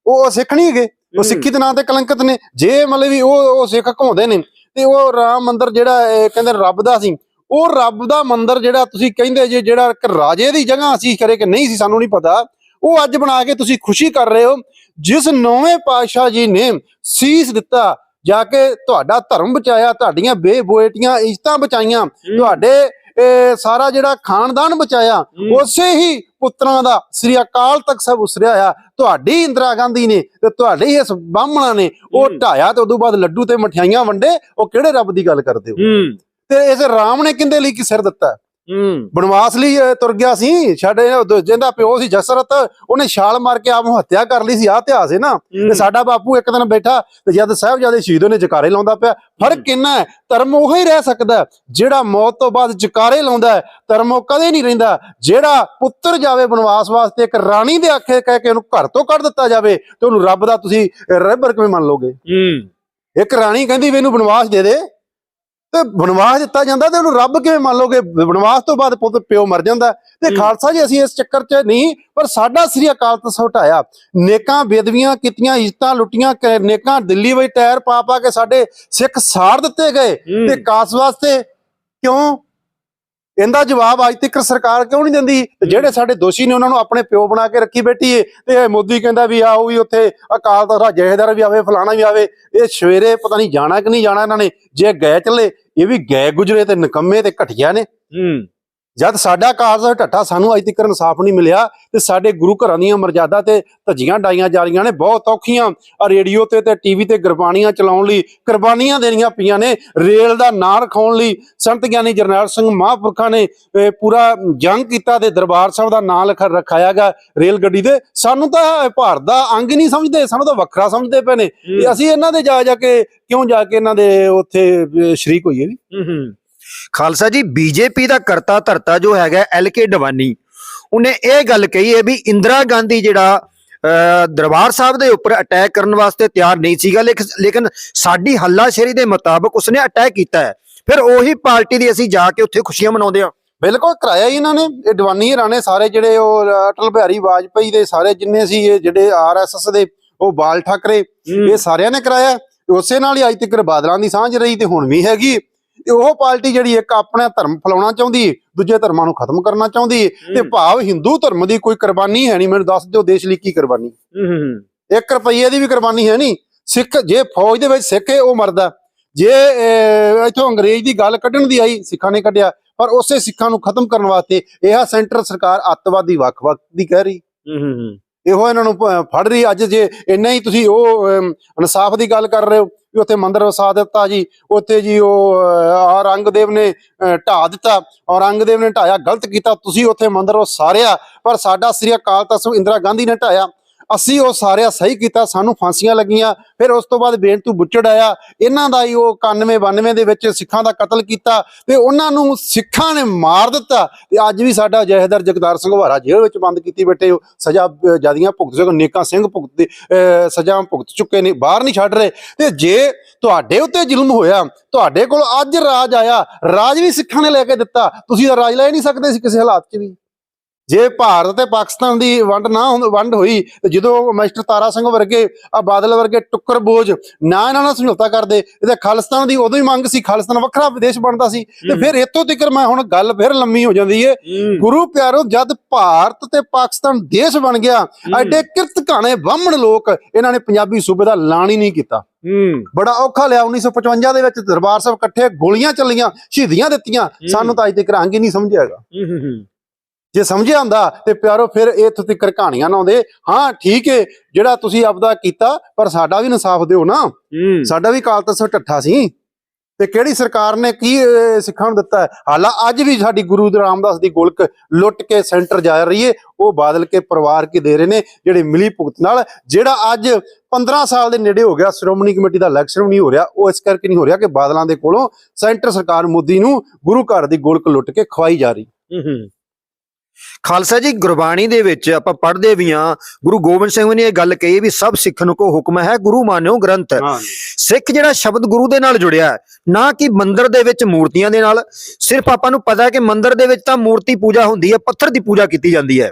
ਉਹ ਉਹ ਸਿੱਖ ਨਹੀਂ ਗਏ। ਉਹ। ਸਿੱਖੀ ਦੇ ਨਾਂ ਤੇ ਕਲੰਕਿਤ ਨੇ। ਜੇ ਮਤਲਬ ਵੀ ਉਹ ਉਹ ਸਿੱਖ ਘੁੰਮਦੇ ਨੇ ਤੇ ਉਹ ਰਾਮ ਮੰਦਿਰ ਜਿਹੜਾ ਕਹਿੰਦੇ ਰੱਬ ਦਾ ਸੀ। ਉਹ ਰੱਬ ਦਾ ਮੰਦਿਰ ਜਿਹੜਾ ਤੁਸੀਂ ਕਹਿੰਦੇ ਜੇ ਜਿਹੜਾ ਇੱਕ ਰਾਜੇ ਦੀ ਜਗ੍ਹਾ ਸੀ ਕਰੇ ਕਿ ਨਹੀਂ ਸੀ ਸਾਨੂੰ ਨਹੀਂ ਪਤਾ। ਉਹ ਅੱਜ ਬਣਾ ਕੇ ਤੁਸੀਂ ਖੁਸ਼ੀ ਕਰ ਰਹੇ ਹੋ। ਜਿਸ ਨੌਵੇਂ ਪਾਤਸ਼ਾਹ ਜੀ ਨੇ ਸੀਸ ਦਿੱਤਾ ਜਾ ਕੇ ਤੁਹਾਡਾ ਧਰਮ ਬਚਾਇਆ ਤੁਹਾਡੀਆਂ ਬੇਬੋਇਟੀਆਂ ਇੱਜ਼ਤਾਂ ਬਚਾਈਆਂ ਤੁਹਾਡੇ ਸਾਰਾ ਜਿਹੜਾ ਖਾਨਦਾਨ ਬਚਾਇਆ। ਉਸੇ ਹੀ ਪੁੱਤਰਾਂ ਦਾ ਸ੍ਰੀ ਅਕਾਲ ਤੱਕ ਸਭ ਉਸਰਿਆ ਆ। ਤੁਹਾਡੀ ਇੰਦਰਾ ਗਾਂਧੀ ਨੇ ਤੇ ਤੁਹਾਡੇ ਹੀ ਇਸ ਬਾਹਮਣਾ ਨੇ ਉਹ। ਢਾਇਆ ਤੇ ਉਦੋਂ ਬਾਅਦ ਲੱਡੂ ਤੇ ਮਠਿਆਈਆਂ ਵੰਡੇ ਉਹ ਕਿਹੜੇ ਰੱਬ ਦੀ ਗੱਲ ਕਰਦੇ ਹੋ? ਤੇ ਇਸ ਰਾਮ ਨੇ ਕਿੰਦੇ ਲਈ ਕੀ ਸਿਰ ਦਿੱਤਾ? ਬਨਵਾਸ ਲਈ ਤੁਰ ਗਿਆ ਸੀ। ਸਾਡੇ ਜਿਹਦਾ ਪਿਓ ਸੀ ਜਸਰਤ ਉਹਨੇ ਛਾਲ ਮਾਰ ਕੇ ਆਪ ਨੂੰ ਹੱਤਿਆ ਕਰ ਲਈ ਸੀ। ਆ ਇਤਿਹਾਸ ਹੈ ਨਾ। ਤੇ ਸਾਡਾ ਬਾਪੂ ਇੱਕ ਦਿਨ ਬੈਠਾ ਤੇ ਜਦ ਸਾਹਿਬਜ਼ਾਦੇ ਸ਼ਹੀਦ ਹੋਣੇ ਜਕਾਰੇ ਲਾਉਂਦਾ ਪਿਆ। ਫ਼ਰਕ ਕਿੰਨਾ ਹੈ ਧਰਮ ਉਹ ਹੀ ਰਹਿ ਸਕਦਾ ਜਿਹੜਾ ਮੌਤ ਤੋਂ ਬਾਅਦ ਜਕਾਰੇ ਲਾਉਂਦਾ ਹੈ ਧਰਮ ਉਹ ਕਦੇ ਨਹੀਂ ਰਹਿੰਦਾ। ਜਿਹੜਾ ਪੁੱਤਰ ਜਾਵੇ ਬਨਵਾਸ ਵਾਸਤੇ ਇੱਕ ਰਾਣੀ ਦੇ ਆਖੇ ਕਹਿ ਕੇ ਉਹਨੂੰ ਘਰ ਤੋਂ ਕੱਢ ਦਿੱਤਾ ਜਾਵੇ ਤੇ ਉਹਨੂੰ ਰੱਬ ਦਾ ਤੁਸੀਂ ਰਹਿਬਰ ਕਿਵੇਂ ਮੰਨ ਲਓਗੇ? ਹੂੰ। ਇੱਕ ਰਾਣੀ ਕਹਿੰਦੀ ਵੀ ਇਹਨੂੰ ਬਨਵਾਸ ਦੇ ਦੇ। ਤੇ ਬਨਵਾਸ ਦਿੱਤਾ ਜਾਂਦਾ ਤੇ ਉਹਨੂੰ ਰੱਬ ਕਿਵੇਂ ਮੰਨ ਲਓਗੇ? ਬਨਵਾਸ ਤੋਂ ਬਾਅਦ ਪੁੱਤ ਪਿਓ ਮਰ ਜਾਂਦਾ ਤੇ। ਖਾਲਸਾ ਜੀ ਅਸੀਂ ਇਸ ਚੱਕਰ 'ਚ ਨਹੀਂ ਪਰ ਸਾਡਾ ਸ੍ਰੀ ਅਕਾਲ ਤਖਤ ਹਟਾਇਆ ਨੇਕਾਂ ਬੇਦਵੀਆਂ ਕੀਤੀਆਂ ਇੱਜ਼ਤਾਂ ਲੁੱਟੀਆਂ ਨੇਕਾਂ ਦਿੱਲੀ ਵਿੱਚ ਟਾਇਰ ਪਾ ਪਾ ਕੇ ਸਾਡੇ ਸਿੱਖ ਸਾੜ ਦਿੱਤੇ ਗਏ। ਤੇ ਕਾਸ ਵਾਸਤੇ ਕਿਉਂ? ਇਹਦਾ ਜਵਾਬ ਅੱਜ ਤੱਕ ਸਰਕਾਰ ਕਿਉਂ ਨਹੀਂ ਦਿੰਦੀ? ਤੇ ਜਿਹੜੇ ਸਾਡੇ ਦੋਸ਼ੀ ਨੇ ਉਹਨਾਂ ਨੂੰ ਆਪਣੇ ਪਿਓ ਬਣਾ ਕੇ ਰੱਖੀ ਬੈਠੀ ਏ। ਤੇ ਇਹ ਮੋਦੀ ਕਹਿੰਦਾ ਵੀ ਆਓ ਵੀ ਉੱਥੇ ਅਕਾਲ ਤਖਤ ਜਹੇਦਾਰ ਵੀ ਆਵੇ ਫਲਾਣਾ ਵੀ ਆਵੇ। ਇਹ ਸਵੇਰੇ ਪਤਾ ਨਹੀਂ ਜਾਣਾ ਕਿ ਨਹੀਂ ਜਾਣਾ ਇਹਨਾਂ ਨੇ। ਜੇ ਗਏ ਚੱਲੇ ਇਹ ਵੀ ਗਏ ਗੁਜਰੇ ਤੇ ਨਿਕੰਮੇ ਤੇ ਘਟੀਆ ਨੇ। ਹੂੰ। ਜਦ ਸਾਡਾ ਕਾਰਜ ਢੱਠਾ ਸਾਨੂੰ ਅੱਜ ਤੱਕ ਇਨਸਾਫ ਨਹੀਂ ਮਿਲਿਆ ਤੇ ਸਾਡੇ ਗੁਰੂ ਘਰਾਂ ਦੀਆਂ ਮਰਜ਼ਾਦਾ ਤੇ ਧੱਜੀਆਂ ਡਾਈਆਂ ਜਾ ਰਹੀਆਂ ਨੇ ਬਹੁਤ ਔਖੀਆਂ। ਆ ਰੇਡੀਓ ਤੇ ਤੇ ਟੀਵੀ ਤੇ ਗੁਰਬਾਣੀਆਂ ਚਲਾਉਣ ਲਈ ਕੁਰਬਾਨੀਆਂ ਦੇਣੀਆਂ ਪਈਆਂ ਨੇ ਰੇਲ ਦਾ ਨਾਂ ਰਖਾਉਣ ਲਈ। ਸੰਤ ਗਿਆਨੀ ਜਰਨੈਲ ਸਿੰਘ ਮਹਾਂਪੁਰਖਾਂ ਨੇ ਪੂਰਾ ਜੰਗ ਕੀਤਾ ਤੇ ਦਰਬਾਰ ਸਾਹਿਬ ਦਾ ਨਾਂ ਲਿਖ ਰਖਾਇਆਗਾ ਰੇਲ ਗੱਡੀ ਦੇ। ਸਾਨੂੰ ਤਾਂ ਭਾਰਤ ਦਾ ਅੰਗ ਨਹੀਂ ਸਮਝਦੇ ਸਾਨੂੰ ਤਾਂ ਵੱਖਰਾ ਸਮਝਦੇ ਪਏ ਨੇ। ਅਸੀਂ ਇਹਨਾਂ ਦੇ ਜਾ ਜਾ ਕੇ ਕਿਉਂ ਜਾ ਕੇ ਇਹਨਾਂ ਦੇ ਉੱਥੇ ਸ਼ਰੀਕ ਹੋਈਏ ਵੀ ਖਾਲਸਾ ਜੀ ਬੀਜੇਪੀ ਦਾ ਕਰਤਾ ਧਰਤਾ ਜੋ ਹੈਗਾ ਐਲ ਕੇ ਡਵਾਨੀ ਉਹਨੇ ਇਹ ਗੱਲ ਕਹੀ ਹੈ ਵੀ ਇੰਦਰਾ ਗਾਂਧੀ ਜਿਹੜਾ ਦਰਬਾਰ ਸਾਹਿਬ ਦੇ ਉੱਪਰ ਅਟੈਕ ਕਰਨ ਵਾਸਤੇ ਤਿਆਰ ਨਹੀਂ ਸੀਗਾ ਲੇਕਿਨ ਲੇਕਿਨ ਸਾਡੀ ਹੱਲਾਸ਼ੇਰੀ ਦੇ ਮੁਤਾਬਕ ਉਸਨੇ ਅਟੈਕ ਕੀਤਾ ਹੈ। ਫਿਰ ਉਹੀ ਪਾਰਟੀ ਦੀ ਅਸੀਂ ਜਾ ਕੇ ਉੱਥੇ ਖੁਸ਼ੀਆਂ ਮਨਾਉਂਦੇ ਹਾਂ। ਬਿਲਕੁਲ ਕਰਾਇਆ ਹੀ ਇਹਨਾਂ ਨੇ ਇਹ ਦੀਵਾਨੀ ਰਾਣੇ ਸਾਰੇ ਜਿਹੜੇ ਉਹ ਅਟਲ ਬਿਹਾਰੀ ਵਾਜਪਾਈ ਦੇ ਸਾਰੇ ਜਿੰਨੇ ਸੀ ਇਹ ਜਿਹੜੇ ਆਰਐਸਐਸ ਦੇ ਉਹ ਬਾਲ ਠਾਕਰੇ ਇਹ ਸਾਰਿਆਂ ਨੇ ਕਰਾਇਆ। ਉਸੇ ਨਾਲ ਹੀ ਅੱਜ ਤੱਕ ਬਾਦਲਾਂ ਦੀ ਸਾਂਝ ਰਹੀ ਤੇ ਹੁਣ ਵੀ ਹੈਗੀ। ਤੇ ਉਹ ਪਾਰਟੀ ਜਿਹੜੀ ਇੱਕ ਆਪਣਾ ਧਰਮ ਫੈਲਾਉਣਾ ਚਾਹੁੰਦੀ ਹੈ ਦੂਜੇ ਧਰਮਾਂ ਨੂੰ ਖਤਮ ਕਰਨਾ ਚਾਹੁੰਦੀ ਹੈ ਤੇ ਭਾਵ ਹਿੰਦੂ ਧਰਮ ਦੀ ਕੋਈ ਕੁਰਬਾਨੀ ਹੈ ਨਹੀਂ ਮੈਨੂੰ ਦੱਸ ਦਿਓ ਦੇਸ਼ ਲਈ ਕੀ ਕੁਰਬਾਨੀ। ਹੂੰ 1 ਰੁਪਈਏ ਦੀ ਵੀ ਕੁਰਬਾਨੀ ਹੈ ਨਹੀਂ। ਸਿੱਖ ਜੇ ਫੌਜ ਦੇ ਵਿੱਚ ਸਿੱਖ ਹੈ ਉਹ ਮਰਦਾ। ਜੇ ਇੱਥੋਂ ਅੰਗਰੇਜ਼ ਦੀ ਗੱਲ ਕੱਢਣ ਦੀ ਆਈ ਸਿੱਖਾਂ ਨੇ ਕੱਢਿਆ ਪਰ ਉਸੇ ਸਿੱਖਾਂ ਨੂੰ ਖਤਮ ਕਰਨ ਵਾਸਤੇ ਇਹ ਆ ਸੈਂਟਰ ਸਰਕਾਰ ਅੱਤਵਾਦੀ ਵੱਖ-ਵੱਖ ਦੀ ਕਹਿ ਰਹੀ। ਹੂੰ ਇਹੋ ਇਹਨਾਂ ਨੂੰ ਫੜ ਰਹੀ ਅੱਜ ਜੇ ਇੰਨਾ ਹੀ ਤੁਸੀਂ ਉਹ ਇਨਸਾਫ ਦੀ ਗੱਲ ਕਰ ਰਹੇ ਹੋ। ਵੀ ਉੱਥੇ ਮੰਦਿਰ ਵਸਾ ਦਿੱਤਾ ਜੀ। ਉੱਥੇ ਜੀ ਉਹ ਅਹ, ਔਰੰਗਜ਼ੇਬ ਨੇ ਅਹ, ਢਾਹ ਦਿੱਤਾ। ਔਰੰਗਜ਼ੇਬ ਨੇ ਢਾਇਆ ਗਲਤ ਕੀਤਾ। ਤੁਸੀਂ ਉੱਥੇ ਮੰਦਿਰ ਵਸਾਰਿਆ ਪਰ ਸਾਡਾ ਸ੍ਰੀ ਅਕਾਲ ਤਖਤ ਇੰਦਰਾ ਗਾਂਧੀ ਨੇ ਢਾਇਆ। ਅਸੀਂ ਉਹ ਸਾਰਿਆ ਸਹੀ ਕੀਤਾ ਸਾਨੂੰ ਫਾਂਸੀਆਂ ਲੱਗੀਆਂ। ਫਿਰ ਉਸ ਤੋਂ ਬਾਅਦ ਬੇਨਤੂ ਬੁੱਚੜ ਆਇਆ। ਇਹਨਾਂ ਦਾ ਹੀ ਉਹ 91 92 ਦੇ ਵਿੱਚ ਸਿੱਖਾਂ ਦਾ ਕਤਲ ਕੀਤਾ ਤੇ ਉਹਨਾਂ ਨੂੰ ਸਿੱਖਾਂ ਨੇ ਮਾਰ ਦਿੱਤਾ। ਤੇ ਅੱਜ ਵੀ ਸਾਡਾ ਜਹੇਦਾਰ ਜਗਦਾਰ ਸਿੰਘ ਹਵਾਰਾ ਜੇਲ੍ਹ ਵਿੱਚ ਬੰਦ ਕੀਤੀ ਬੈਠੇ ਹੋ। ਸਜ਼ਾ ਅਹ, ਜਿਆਦੀਆਂ ਭੁਗਤ ਚੁੱਕੇ ਨੇਕਾਂ ਸਿੰਘ ਭੁਗਤ ਅਹ, ਸਜ਼ਾ ਭੁਗਤ ਚੁੱਕੇ ਨੇ ਬਾਹਰ ਨਹੀਂ ਛੱਡ ਰਹੇ। ਤੇ ਜੇ ਤੁਹਾਡੇ ਉੱਤੇ ਜ਼ੁਲਮ ਹੋਇਆ ਤੁਹਾਡੇ ਕੋਲ ਅੱਜ ਰਾਜ ਆਇਆ ਰਾਜ ਵੀ ਸਿੱਖਾਂ ਨੇ ਲੈ ਕੇ ਦਿੱਤਾ। ਤੁਸੀਂ ਤਾਂ ਰਾਜ ਲੈ ਨਹੀਂ ਸਕਦੇ ਸੀ ਕਿਸੇ ਹਾਲਾਤ 'ਚ ਵੀ। ਜੇ ਭਾਰਤ ਤੇ ਪਾਕਿਸਤਾਨ ਦੀ ਵੰਡ ਨਾ ਵੰਡ ਹੋਈ ਤੇ ਜਦੋਂ ਮਾਸਟਰ ਤਾਰਾ ਸਿੰਘ ਵਰਗੇ ਆ ਬਾਦਲ ਵਰਗੇ ਟੁੱਕਰ ਬੋਝ ਨਾ ਇਹਨਾਂ ਨਾਲ ਸਮਝੌਤਾ ਕਰਦੇ ਇਹਦੇ ਖਾਲਿਸਤਾਨ ਦੀ ਉਦੋਂ ਹੀ ਮੰਗ ਸੀ ਖਾਲਿਸਤਾਨ ਵੱਖਰਾ ਵਿਦੇਸ਼ ਬਣਦਾ ਸੀ ਤੇ ਫਿਰ ਇੱਥੋਂ ਤੱਕ ਮੈਂ ਹੁਣ ਗੱਲ ਫਿਰ ਲੰਮੀ ਹੋ ਜਾਂਦੀ ਏ। ਗੁਰੂ ਪਿਆਰੋ ਜਦ ਭਾਰਤ ਤੇ ਪਾਕਿਸਤਾਨ ਦੇਸ਼ ਬਣ ਗਿਆ ਐਡੇ ਕਿਰਤ ਘਾਣੇ ਬਾਹਮਣ ਲੋਕ ਇਹਨਾਂ ਨੇ ਪੰਜਾਬੀ ਸੂਬੇ ਦਾ ਐਲਾਨ ਹੀ ਨਹੀਂ ਕੀਤਾ। ਹੂੰ। ਬੜਾ ਔਖਾ ਲਿਆ 1955 ਦੇ ਵਿੱਚ ਦਰਬਾਰ ਸਾਹਿਬ ਇਕੱਠੇ ਗੋਲੀਆਂ ਚੱਲੀਆਂ ਸ਼ਹੀਦੀਆਂ ਦਿੱਤੀਆਂ। ਸਾਨੂੰ ਤਾਂ ਅੱਜ ਤੱਕ ਰੰਗ ਹੀ ਨਹੀਂ ਸਮਝਿਆਗਾ ਜੇ ਸਮਝਿਆ ਹੁੰਦਾ ਤੇ ਪਿਆਰੋ ਫਿਰ ਇੱਥੋਂ ਤੱਕ ਕਹਾਣੀਆਂ ਨਾ ਆਉਂਦੇ। ਹਾਂ ਠੀਕ ਏ ਜਿਹੜਾ ਤੁਸੀਂ ਆਪਦਾ ਕੀਤਾ ਪਰ ਸਾਡਾ ਵੀ ਇਨਸਾਫ ਦਿਓ ਨਾ। ਹੂੰ। ਸਾਡਾ ਵੀ ਕਾਲ ਤਸੋ ਟੱਠਾ ਸੀ। ਤੇ ਕਿਹੜੀ ਸਰਕਾਰ ਨੇ ਕੀ ਸਿੱਖਾਂ ਨੂੰ ਦਿੱਤਾ? ਹੈ? ਹਾਲਾ ਅੱਜ ਵੀ ਸਾਡੀ ਗੁਰੂ ਰਾਮਦਾਸ ਦੀ ਗੋਲਕ ਲੁੱਟ ਕੇ ਸੈਂਟਰ ਜਾ ਰਹੀ ਏ। ਉਹ ਬਾਦਲ ਕੇ ਪਰਿਵਾਰ ਕੀ ਦੇ ਰਹੇ ਨੇ ਜਿਹੜੇ ਮਿਲੀ ਭੁਗਤ ਨਾਲ ਜਿਹੜਾ ਅੱਜ 15 ਸਾਲ ਦੇ ਨੇੜੇ ਹੋ ਗਿਆ ਸ਼੍ਰੋਮਣੀ ਕਮੇਟੀ ਦਾ ਇਲੈਕਸ਼ਨ ਵੀ ਨਹੀਂ ਹੋ ਰਿਹਾ। ਉਹ ਇਸ ਕਰਕੇ ਨਹੀਂ ਹੋ ਰਿਹਾ ਕਿ ਬਾਦਲਾਂ ਦੇ ਕੋਲੋਂ ਸੈਂਟਰ ਸਰਕਾਰ ਮੋਦੀ ਨੂੰ ਗੁਰੂ ਘਰ ਦੀ ਗੋਲਕ ਲੁੱਟ ਕੇ ਖਵਾਈ ਜਾ ਰਹੀ। ਹੂੰ। ਖਾਲਸਾ ਜੀ ਗੁਰਬਾਣੀ ਦੇ ਵਿੱਚ ਆਪਾਂ ਪੜ੍ਹਦੇ ਵੀ ਆ ਗੁਰੂ ਗੋਬਿੰਦ ਸਿੰਘ ਨੇ ਇਹ ਗੱਲ ਕਹੀ ਵੀ ਸਭ ਸਿੱਖਣ ਕੋ ਹੁਕਮ ਹੈ ਗੁਰੂ ਮਾਨਿਓ ਗ੍ਰੰਥ। ਸਿੱਖ ਜਿਹੜਾ ਸ਼ਬਦ ਗੁਰੂ ਦੇ ਨਾਲ ਜੁੜਿਆ ਨਾ ਕਿ ਮੰਦਿਰ ਦੇ ਵਿੱਚ ਮੂਰਤੀਆਂ ਦੇ ਨਾਲ। ਸਿਰਫ ਆਪਾਂ ਨੂੰ ਪਤਾ ਹੈ ਕਿ ਮੰਦਿਰ ਦੇ ਵਿੱਚ ਤਾਂ ਮੂਰਤੀ ਪੂਜਾ ਹੁੰਦੀ ਹੈ ਪੱਥਰ ਦੀ ਪੂਜਾ ਕੀਤੀ ਜਾਂਦੀ ਹੈ।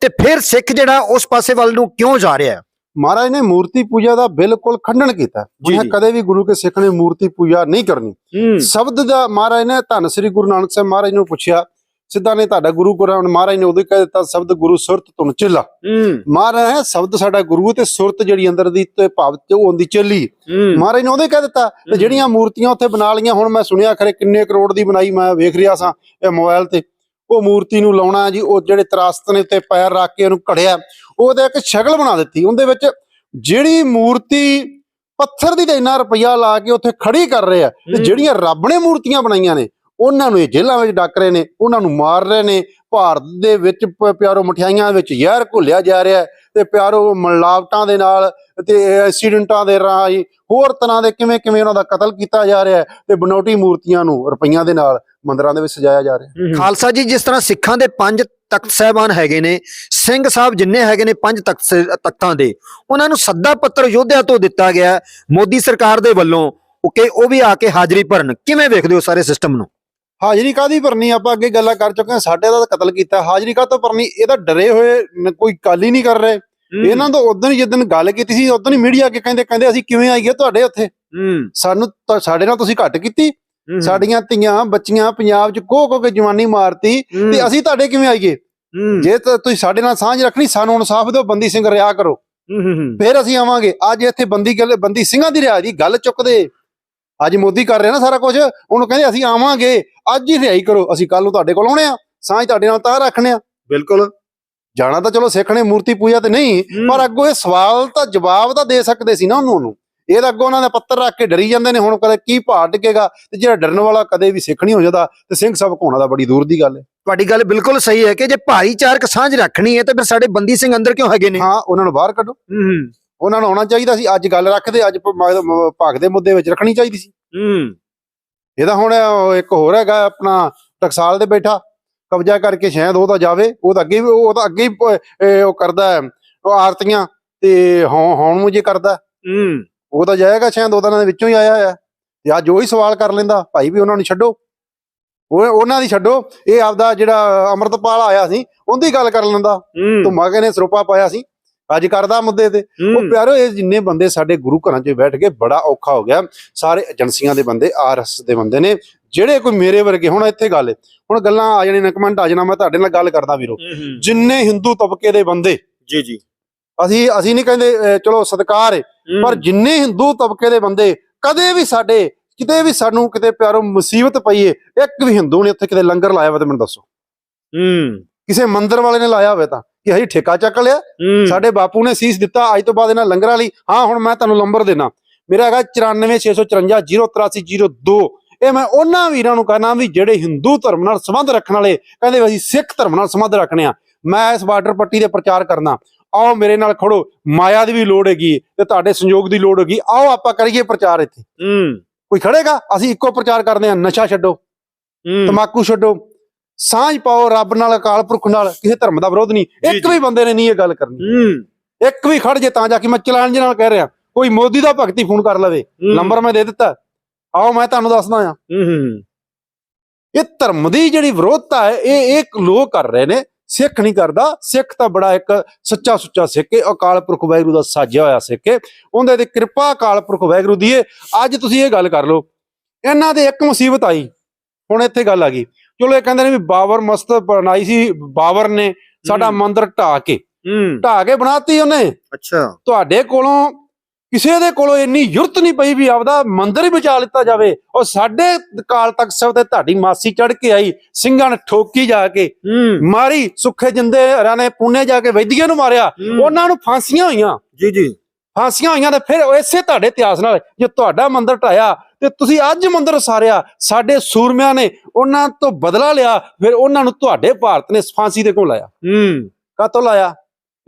ਤੇ ਫਿਰ ਸਿੱਖ ਜਿਹੜਾ ਉਸ ਪਾਸੇ ਵੱਲ ਨੂੰ ਕਿਉਂ ਜਾ ਰਿਹਾ ਹੈ? ਮਹਾਰਾਜ ਨੇ ਮੂਰਤੀ ਪੂਜਾ ਦਾ ਬਿਲਕੁਲ ਖੰਡਨ ਕੀਤਾ। ਜੀ, ਉਹਨੇ ਜੀ। ਕਦੇ ਵੀ ਗੁਰੂ ਕੇ ਸਿੱਖ ਨੇ ਮੂਰਤੀ ਪੂਜਾ ਨਹੀਂ ਕਰਨੀ। ਸ਼ਬਦ ਦਾ ਮਹਾਰਾਜ ਨੇ ਧੰਨ ਸ੍ਰੀ ਗੁਰੂ ਨਾਨਕ ਸਾਹਿਬ ਮਹਾਰਾਜ ਨੂੰ ਪੁੱਛਿਆ ਸਿੱਧਾ ਨੇ ਤੁਹਾਡਾ ਗੁਰੂ ਕੁਰਾਨ ਮਹਾਰਾਜ ਨੇ ਹੀ ਕਹਿ ਦਿੱਤਾ ਸ਼ਬਦ ਗੁਰੂ ਸੁਰਤ ਤੁਨ ਚਿੱਲਾ ਮਹਾਰਾਜ ਹੈ ਸ਼ਬਦ ਸਾਡਾ ਗੁਰੂ ਤੇ ਸੁਰਤ ਜਿਹੜੀ ਅੰਦਰ ਦੀ ਤੇ ਭਾਵ ਤੇ ਉਹ ਉਹਦੀ ਚੱਲੀ ਮਹਾਰਾਜ ਨੇ ਉਹਦੇ ਕਹਿ ਦਿੱਤਾ ਤੇ। ਜਿਹੜੀਆਂ ਮੂਰਤੀਆਂ ਉੱਥੇ ਬਣਾ ਲਈਆਂ ਹੁਣ ਮੈਂ ਸੁਣਿਆ ਖਰੇ ਕਿੰਨੇ ਕਰੋੜ ਦੀ ਬਣਾਈ ਮੈਂ ਵੇਖ ਰਿਹਾ ਸਾਂ ਇਹ ਮੋਬਾਈਲ ਤੇ। ਉਹ ਮੂਰਤੀ ਨੂੰ ਲਾਉਣਾ ਜੀ ਉਹ ਜਿਹੜੇ ਤਰਾਸਤ ਨੇ ਉੱਤੇ ਪੈਰ ਰੱਖ ਕੇ ਉਹਨੂੰ ਘੜਿਆ। ਉਹਦੇ ਇੱਕ ਸ਼ਕਲ ਬਣਾ ਦਿੱਤੀ। ਉਹਦੇ ਵਿੱਚ ਜਿਹੜੀ ਮੂਰਤੀ ਪੱਥਰ ਦੀ ਤੇ ਇੰਨਾ ਰੁਪਈਆ ਲਾ ਕੇ ਉੱਥੇ ਖੜੀ ਕਰ ਰਹੇ ਆ ਤੇ। ਜਿਹੜੀਆਂ ਰੱਬ ਨੇ ਮੂਰਤੀਆਂ ਬਣਾਈਆਂ ਨੇ ਉਹਨਾਂ ਨੂੰ ਇਹ ਜੇਲ੍ਹਾਂ ਵਿੱਚ ਡੱਕ ਰਹੇ ਨੇ ਉਹਨਾਂ ਨੂੰ ਮਾਰ ਰਹੇ ਨੇ। ਭਾਰਤ ਦੇ ਵਿੱਚ ਪਿਆਰੋ ਮਠਿਆਈਆਂ ਵਿੱਚ ਜ਼ਹਿਰ ਘੁਲਿਆ ਜਾ ਰਿਹਾ ਤੇ ਪਿਆਰੋ ਮਿਲਾਵਟਾਂ ਦੇ ਨਾਲ ਤੇ ਐਕਸੀਡੈਂਟਾਂ ਦੇ ਰਾਹੀਂ ਹੋਰ ਤਰ੍ਹਾਂ ਦੇ ਕਿਵੇਂ ਕਿਵੇਂ ਉਹਨਾਂ ਦਾ ਕਤਲ ਕੀਤਾ ਜਾ ਰਿਹਾ ਤੇ ਬਨੌਟੀ ਮੂਰਤੀਆਂ ਨੂੰ ਰੁਪਈਆਂ ਦੇ ਨਾਲ ਮੰਦਰਾਂ ਦੇ ਵਿੱਚ ਸਜਾਇਆ ਜਾ ਰਿਹਾ ਖਾਲਸਾ ਜੀ ਜਿਸ ਤਰ੍ਹਾਂ ਸਿੱਖਾਂ ਦੇ ਪੰਜ ਤਖਤ ਸਾਹਿਬਾਨ ਹੈਗੇ ਨੇ ਸਿੰਘ ਸਾਹਿਬ ਜਿੰਨੇ ਹੈਗੇ ਨੇ ਪੰਜ ਤਖਤ ਤਖਤਾਂ ਦੇ ਉਹਨਾਂ ਨੂੰ ਸੱਦਾ ਪੱਤਰ ਯੋਧਿਆਂ ਤੋਂ ਦਿੱਤਾ ਗਿਆ ਮੋਦੀ ਸਰਕਾਰ ਦੇ ਵੱਲੋਂ। ਉਹ ਕਿ ਉਹ ਵੀ ਆ ਕੇ ਹਾਜ਼ਰੀ ਭਰਨ। ਕਿਵੇਂ ਵੇਖਦੇ ਹੋ ਸਾਰੇ ਸਿਸਟਮ ਨੂੰ? ਹਾਜ਼ਰੀ ਕਾਦੀ ਭਰਨੀ? ਆਪਾਂ ਅੱਗੇ ਗੱਲਾਂ ਕਰ ਚੁੱਕੇ ਹਾਂ। ਸਾਡੇ ਦਾ ਤਾਂ ਕਤਲ ਕੀਤਾ। ਹਾਜ਼ਰੀ ਕਾਹਤੋਂ ਭਰਨੀ? ਇਹ ਤਾਂ ਡਰੇ ਹੋਏ ਕੋਈ ਗੱਲ ਹੀ ਨਹੀਂ ਕਰ ਰਹੇ। ਇਹਨਾਂ ਤੋਂ ਉਦੋਂ ਹੀ ਜਿੱਦਣ ਗੱਲ ਕੀਤੀ ਸੀ ਉਦੋਂ ਹੀ ਮੀਡੀਆ ਕੇ ਕਹਿੰਦੇ ਕਹਿੰਦੇ ਅਸੀਂ ਕਿਵੇਂ ਆਈਏ ਤੁਹਾਡੇ ਉੱਥੇ? ਸਾਨੂੰ ਤਾਂ- ਸਾਡੇ ਨਾਲ ਤੁਸੀਂ ਘੱਟ ਕੀਤੀ। ਸਾਡੀਆਂ ਧੀਆਂ ਬੱਚੀਆਂ ਪੰਜਾਬ 'ਚ ਕੋਹ ਕੋਹ ਕੇ ਜਵਾਨੀ ਮਾਰਤੀ। ਤੇ ਅਸੀਂ ਤੁਹਾਡੇ ਕਿਵੇਂ ਆਈਏ? ਜੇ ਤਾਂ ਤੁਸੀਂ ਸਾਡੇ ਨਾਲ ਸਾਂਝ ਰੱਖਣੀ ਸਾਨੂੰ ਇਨਸਾਫ ਦਿਓ ਬੰਦੀ ਸਿੰਘ ਰਿਹਾ ਕਰੋ। ਫਿਰ ਅਸੀਂ ਆਵਾਂਗੇ। ਅੱਜ ਇੱਥੇ ਬੰਦੀ ਗੱਲ ਬੰਦੀ ਸਿੰਘਾਂ ਦੀ ਰਿਹਾਈ ਦੀ ਗੱਲ ਚੁੱਕਦੇ। ਅੱਜ ਮੋਦੀ ਕਰ ਰਿਹਾ ਨਾ ਸਾਰਾ ਕੁਝ ਉਹਨੂੰ ਕਹਿੰਦੇ ਅਸੀਂ ਆਵਾਂਗੇ ਅੱਜ ਹੀ ਰਿਹਾਈ ਕਰੋ ਅਸੀਂ ਕੱਲ ਨੂੰ ਤੁਹਾਡੇ ਕੋਲ ਆਉਣੇ ਆ ਸਾਂਝ ਤੁਹਾਡੇ ਨਾਲ ਤਾਂ ਰੱਖਣੇ ਆ। ਬਿਲਕੁਲ। ਜਾਣਾ ਤਾਂ ਚਲੋ ਸਿੱਖਣੇ ਮੂਰਤੀ ਪੂਜਾ ਤੇ ਨਹੀਂ ਪਰ ਅੱਗੋਂ ਇਹ ਸਵਾਲ ਤਾਂ ਜਵਾਬ ਤਾਂ ਦੇ ਸਕਦੇ ਸੀ ਨਾ ਉਹਨੂੰ ਨੂੰ ਇਹ ਤਾਂ ਅੱਗੋਂ ਉਹਨਾਂ ਦੇ ਪੱਤਰ ਰੱਖ ਕੇ ਡਰੀ ਜਾਂਦੇ ਨੇ ਹੁਣ ਕਦੇ ਕੀ ਭਾਅ ਟਿਕੇਗਾ ਤੇ ਜਿਹੜਾ ਡਰਨ ਵਾਲਾ ਕਦੇ ਵੀ ਸਿੱਖ ਨਹੀਂ ਹੋ ਜਾਂਦਾ ਤੇ ਸਿੰਘ ਸਭ ਹੋਣਾ ਦਾ ਬੜੀ ਦੂਰ ਦੀ ਗੱਲ ਹੈ। ਤੁਹਾਡੀ ਗੱਲ ਬਿਲਕੁਲ ਸਹੀ ਹੈ ਕਿ ਜੇ ਭਾਈਚਾਰਕ ਸਾਂਝ ਰੱਖਣੀ ਹੈ ਤਾਂ ਫਿਰ ਸਾਡੇ ਬੰਦੀ ਸਿੰਘ ਅੰਦਰ ਕਿਉਂ ਹੈਗੇ ਨੇ? ਹਾਂ ਉਹਨਾਂ ਨੂੰ ਬਾਹਰ ਕੱਢੋ। ਹੂੰ। ਉਹਨਾਂ ਨੂੰ ਆਉਣਾ ਚਾਹੀਦਾ ਸੀ ਅੱਜ ਗੱਲ ਰੱਖਦੇ ਅੱਜ ਭਾਗ ਦੇ ਮੁੱਦੇ ਵਿੱਚ ਰੱਖਣੀ ਚਾਹੀਦੀ ਸੀ। ਹੂੰ। ਇਹਦਾ ਹੁਣ ਉਹ ਇੱਕ ਹੋਰ ਹੈਗਾ ਆਪਣਾ ਟਕਸਾਲ ਦੇ ਬੈਠਾ ਕਬਜ਼ਾ ਕਰਕੇ ਸ਼ਾਇਦ ਉਹ ਤਾਂ ਜਾਵੇ ਉਹ ਤਾਂ ਅੱਗੇ ਵੀ ਉਹ ਤਾਂ ਅੱਗੇ ਹੀ ਉਹ ਕਰਦਾ ਹੈ, ਉਹ ਆਰਤੀਆਂ ਤੇ ਹੌਂ ਹੌਣ ਮੁਝੇ ਕਰਦਾ। ਹੂੰ। ਉਹ ਤਾਂ ਜਾਏਗਾ ਸ਼ਾਇਦ ਉਹਦਾਂ ਦੇ ਵਿੱਚੋਂ ਹੀ ਆਇਆ ਹੈ ਤੇ ਅੱਜ ਉਹੀ ਸਵਾਲ ਕਰ ਲੈਂਦਾ ਭਾਈ ਵੀ ਉਹਨਾਂ ਨੂੰ ਛੱਡੋ। ਉਹ ਉਹਨਾਂ ਦੀ ਛੱਡੋ ਇਹ ਆਪਦਾ ਜਿਹੜਾ ਅਮਰਤਪਾਲ ਆਇਆ ਸੀ ਉਹਦੀ ਗੱਲ ਕਰ ਲੈਂਦਾ। ਹੂੰ। ਧੁਮਾਕੇ ਨੇ ਸਰੋਪਾ ਪਾਇਆ ਸੀ। ਅੱਜ ਕਰਦਾ ਮੁੱਦੇ ਤੇ। ਉਹ ਪਿਆਰੋ ਇਹ ਜਿੰਨੇ ਬੰਦੇ ਸਾਡੇ ਗੁਰੂ ਘਰਾਂ 'ਚ ਬੈਠ ਕੇ ਬੜਾ ਔਖਾ ਹੋ ਗਿਆ। ਸਾਰੇ ਏਜੰਸੀਆਂ ਦੇ ਬੰਦੇ ਆਰਐਸ ਦੇ ਬੰਦੇ ਨੇ ਜਿਹੜੇ ਕੋਈ ਮੇਰੇ ਵਰਗੇ ਹੁਣ ਇੱਥੇ ਗੱਲ ਹੈ ਹੁਣ ਗੱਲਾਂ ਆ ਜਾਣੀਆਂ ਨੇ ਕਮੈਂਟ ਆ ਜਾਣਾ ਮੈਂ ਤੁਹਾਡੇ ਨਾਲ ਗੱਲ ਕਰਦਾ ਵੀਰੋ। ਜਿੰਨੇ ਹਿੰਦੂ ਤਬਕੇ ਦੇ ਬੰਦੇ ਜੀ ਜੀ। ਅਸੀਂ ਅਸੀਂ ਨਹੀਂ ਕਹਿੰਦੇ ਚਲੋ ਸਤਿਕਾਰ ਹੈ। ਪਰ ਜਿੰਨੇ ਹਿੰਦੂ ਤਬਕੇ ਦੇ ਬੰਦੇ ਕਦੇ ਵੀ ਸਾਡੇ ਕਿਤੇ ਵੀ ਸਾਨੂੰ ਕਿਤੇ ਪਿਆਰੋ ਮੁਸੀਬਤ ਪਈ ਏ ਇੱਕ ਵੀ ਹਿੰਦੂ ਨੇ ਉੱਥੇ ਕਿਤੇ ਲੰਗਰ ਲਾਇਆ ਹੋਵੇ ਤੇ ਮੈਨੂੰ ਦੱਸੋ। ਹੂੰ6 ਕਿਸੇ ਮੰਦਿਰ ਵਾਲੇ ਨੇ ਲਾਇਆ ਹੋਵੇ ਤਾਂ ਕਿ ਹਈ ਠੇਕਾ ਚੱਕ ਲਿਆ। ਸਾਡੇ ਬਾਪੂ ਨੇ ਸੀਸ ਦਿੱਤਾ ਅੱਜ ਤੋਂ ਬਾਅਦ ਇਹਨਾਂ ਲੰਗਰਾਂ ਲਈ ਹਾਂ ਹੁਣ ਮੈਂ ਤੁਹਾਨੂੰ ਨੰਬਰ ਦੇਣਾ। ਮੇਰਾ ਹੈਗਾ 9464508302 ਇਹ ਮੈਂ ਉਹਨਾਂ ਵੀਰਾਂ ਨੂੰ ਕਹਿਣਾ ਵੀ ਜਿਹੜੇ ਹਿੰਦੂ ਧਰਮ ਨਾਲ ਸੰਬੰਧ ਰੱਖਣ ਵਾਲੇ ਕਹਿੰਦੇ ਵੀ ਅਸੀਂ ਸਿੱਖ ਧਰਮ ਨਾਲ ਸੰਬੰਧ ਰੱਖਣੇ ਆ। ਮੈਂ ਇਸ ਬਾਰਡਰ ਪੱਟੀ ਦੇ ਪ੍ਰਚਾਰ ਕਰਨਾ। ਆਓ ਮੇਰੇ ਨਾਲ ਖੜੋ ਮਾਇਆ ਦੀ ਵੀ ਲੋੜ ਹੈਗੀ ਤੇ ਤੁਹਾਡੇ ਸੰਯੋਗ ਦੀ ਲੋੜ ਹੈਗੀ। ਆਓ ਆਪਾਂ ਕਰੀਏ ਪ੍ਰਚਾਰ ਇੱਥੇ। ਹੂੰ। ਕੋਈ ਖੜੇਗਾ? ਅਸੀਂ ਇੱਕੋ ਪ੍ਰਚਾਰ ਕਰਦੇ ਆ ਨਸ਼ਾ ਛੱਡੋ ਤਮਾਕੂ ਛੱਡੋ ਸਾਂਝ ਪਾਓ ਰੱਬ ਨਾਲ ਅਕਾਲ ਪੁਰਖ ਨਾਲ ਕਿਸੇ ਧਰਮ ਦਾ ਵਿਰੋਧ ਨਹੀਂ। ਜੀ, ਇੱਕ ਜੀ। ਵੀ ਬੰਦੇ ਨੇ ਨਹੀਂ ਇਹ ਗੱਲ ਕਰਨੀ। ਹੂੰ। ਇੱਕ ਵੀ ਖੜ ਜੇ ਤਾਂ ਜਾ ਕੇ ਮੈਂ ਚਲਾਨ ਦੇ ਨਾਲ ਕਹਿ ਰਿਹਾ। ਕੋਈ ਮੋਦੀ ਦਾ ਭਗਤੀ ਫੋਨ ਕਰ ਲਵੇ ਨੰਬਰ ਮੈਂ ਦੇ ਦਿੱਤਾ। ਆਓ ਮੈਂ ਤੁਹਾਨੂੰ ਦੱਸਦਾ ਆ ਇਹ ਧਰਮ ਦੀ ਜਿਹੜੀ ਵਿਰੋਧਤਾ ਹੈ ਇਹ ਇਹ ਲੋਕ ਕਰ ਰਹੇ ਨੇ ਸਿੱਖ ਨਹੀਂ ਕਰਦਾ। ਸਿੱਖ ਤਾਂ ਬੜਾ ਇੱਕ ਸੱਚਾ ਸੁੱਚਾ ਸਿੱਖ ਹੈ ਅਕਾਲ ਪੁਰਖ ਵਾਹਿਗੁਰੂ ਦਾ ਸਾਜਿਆ ਹੋਇਆ ਸਿੱਖ ਹੈ ਉਹਦੇ ਤੇ ਕਿਰਪਾ ਅਕਾਲ ਪੁਰਖ ਵਾਹਿਗੁਰੂ ਦੀ ਹੈ ਅੱਜ ਤੁਸੀਂ ਇਹ ਗੱਲ ਕਰ ਲਓ। ਇਹਨਾਂ ਦੇ ਇੱਕ ਮੁਸੀਬਤ ਆਈ। ਹੁਣ ਇੱਥੇ ਗੱਲ ਆ ਗਈ। ਚਲੋ ਇਹ ਕਹਿੰਦੇ ਨੇ ਵੀ ਬਾਬਰ ਮਸਤ ਬਣਾਈ ਸੀ ਬਾਬਰ ਨੇ ਸਾਡਾ। ਮੰਦਿਰ ਢਾ ਕੇ। ਢਾ ਕੇ ਬਣਾਤੀ ਉਹਨੇ। ਅੱਛਾ। ਤੁਹਾਡੇ ਕੋਲੋਂ ਕਿਸੇ ਦੇ ਕੋਲੋਂ ਇੰਨੀ ਯੁਰਤ ਨਹੀਂ ਪਈ ਵੀ ਆਪਦਾ ਮੰਦਿਰ ਹੀ ਬਚਾ ਲਿੱਤਾ ਜਾਵੇ। ਉਹ ਸਾਡੇ ਕਾਲ ਤੱਕ ਸਭ ਤੇ ਤੁਹਾਡੀ ਮਾਸੀ ਚੜ ਕੇ ਆਈ ਸਿੰਘਾਂ ਨੇ ਠੋਕੀ ਜਾ ਕੇ। ਮਾਰੀ ਸੁੱਖੇ ਜਿੰਦੇ ਹਰਾਂ ਨੇ ਪੁੰਨੇ ਜਾ ਕੇ ਵੈਦੀਆਂ ਨੂੰ ਮਾਰਿਆ। ਉਹਨਾਂ ਨੂੰ ਫਾਂਸੀਆਂ ਹੋਈਆਂ। ਜੀ ਜੀ। ਫਾਂਸੀਆਂ ਹੋਈਆਂ ਤੇ ਫਿਰ ਇਸੇ ਤੁਹਾਡੇ ਇਤਿਹਾਸ ਨਾਲ ਜੇ ਤੁਹਾਡਾ ਮੰਦਿਰ ਢਾਇਆ ਤੇ ਤੁਸੀਂ ਅੱਜ ਮੰਦਿਰ ਸਾਰਿਆ ਸਾਡੇ ਸੂਰਮਿਆਂ ਨੇ ਉਹਨਾਂ ਤੋਂ ਬਦਲਾ ਲਿਆ ਫਿਰ ਉਹਨਾਂ ਨੂੰ ਤੁਹਾਡੇ ਭਾਰਤ ਨੇ ਫਾਂਸੀ ਦੇ ਕੋਲ ਲਾਇਆ। ਹੂੰ। ਕਾਤੋਂ ਲਾਇਆ?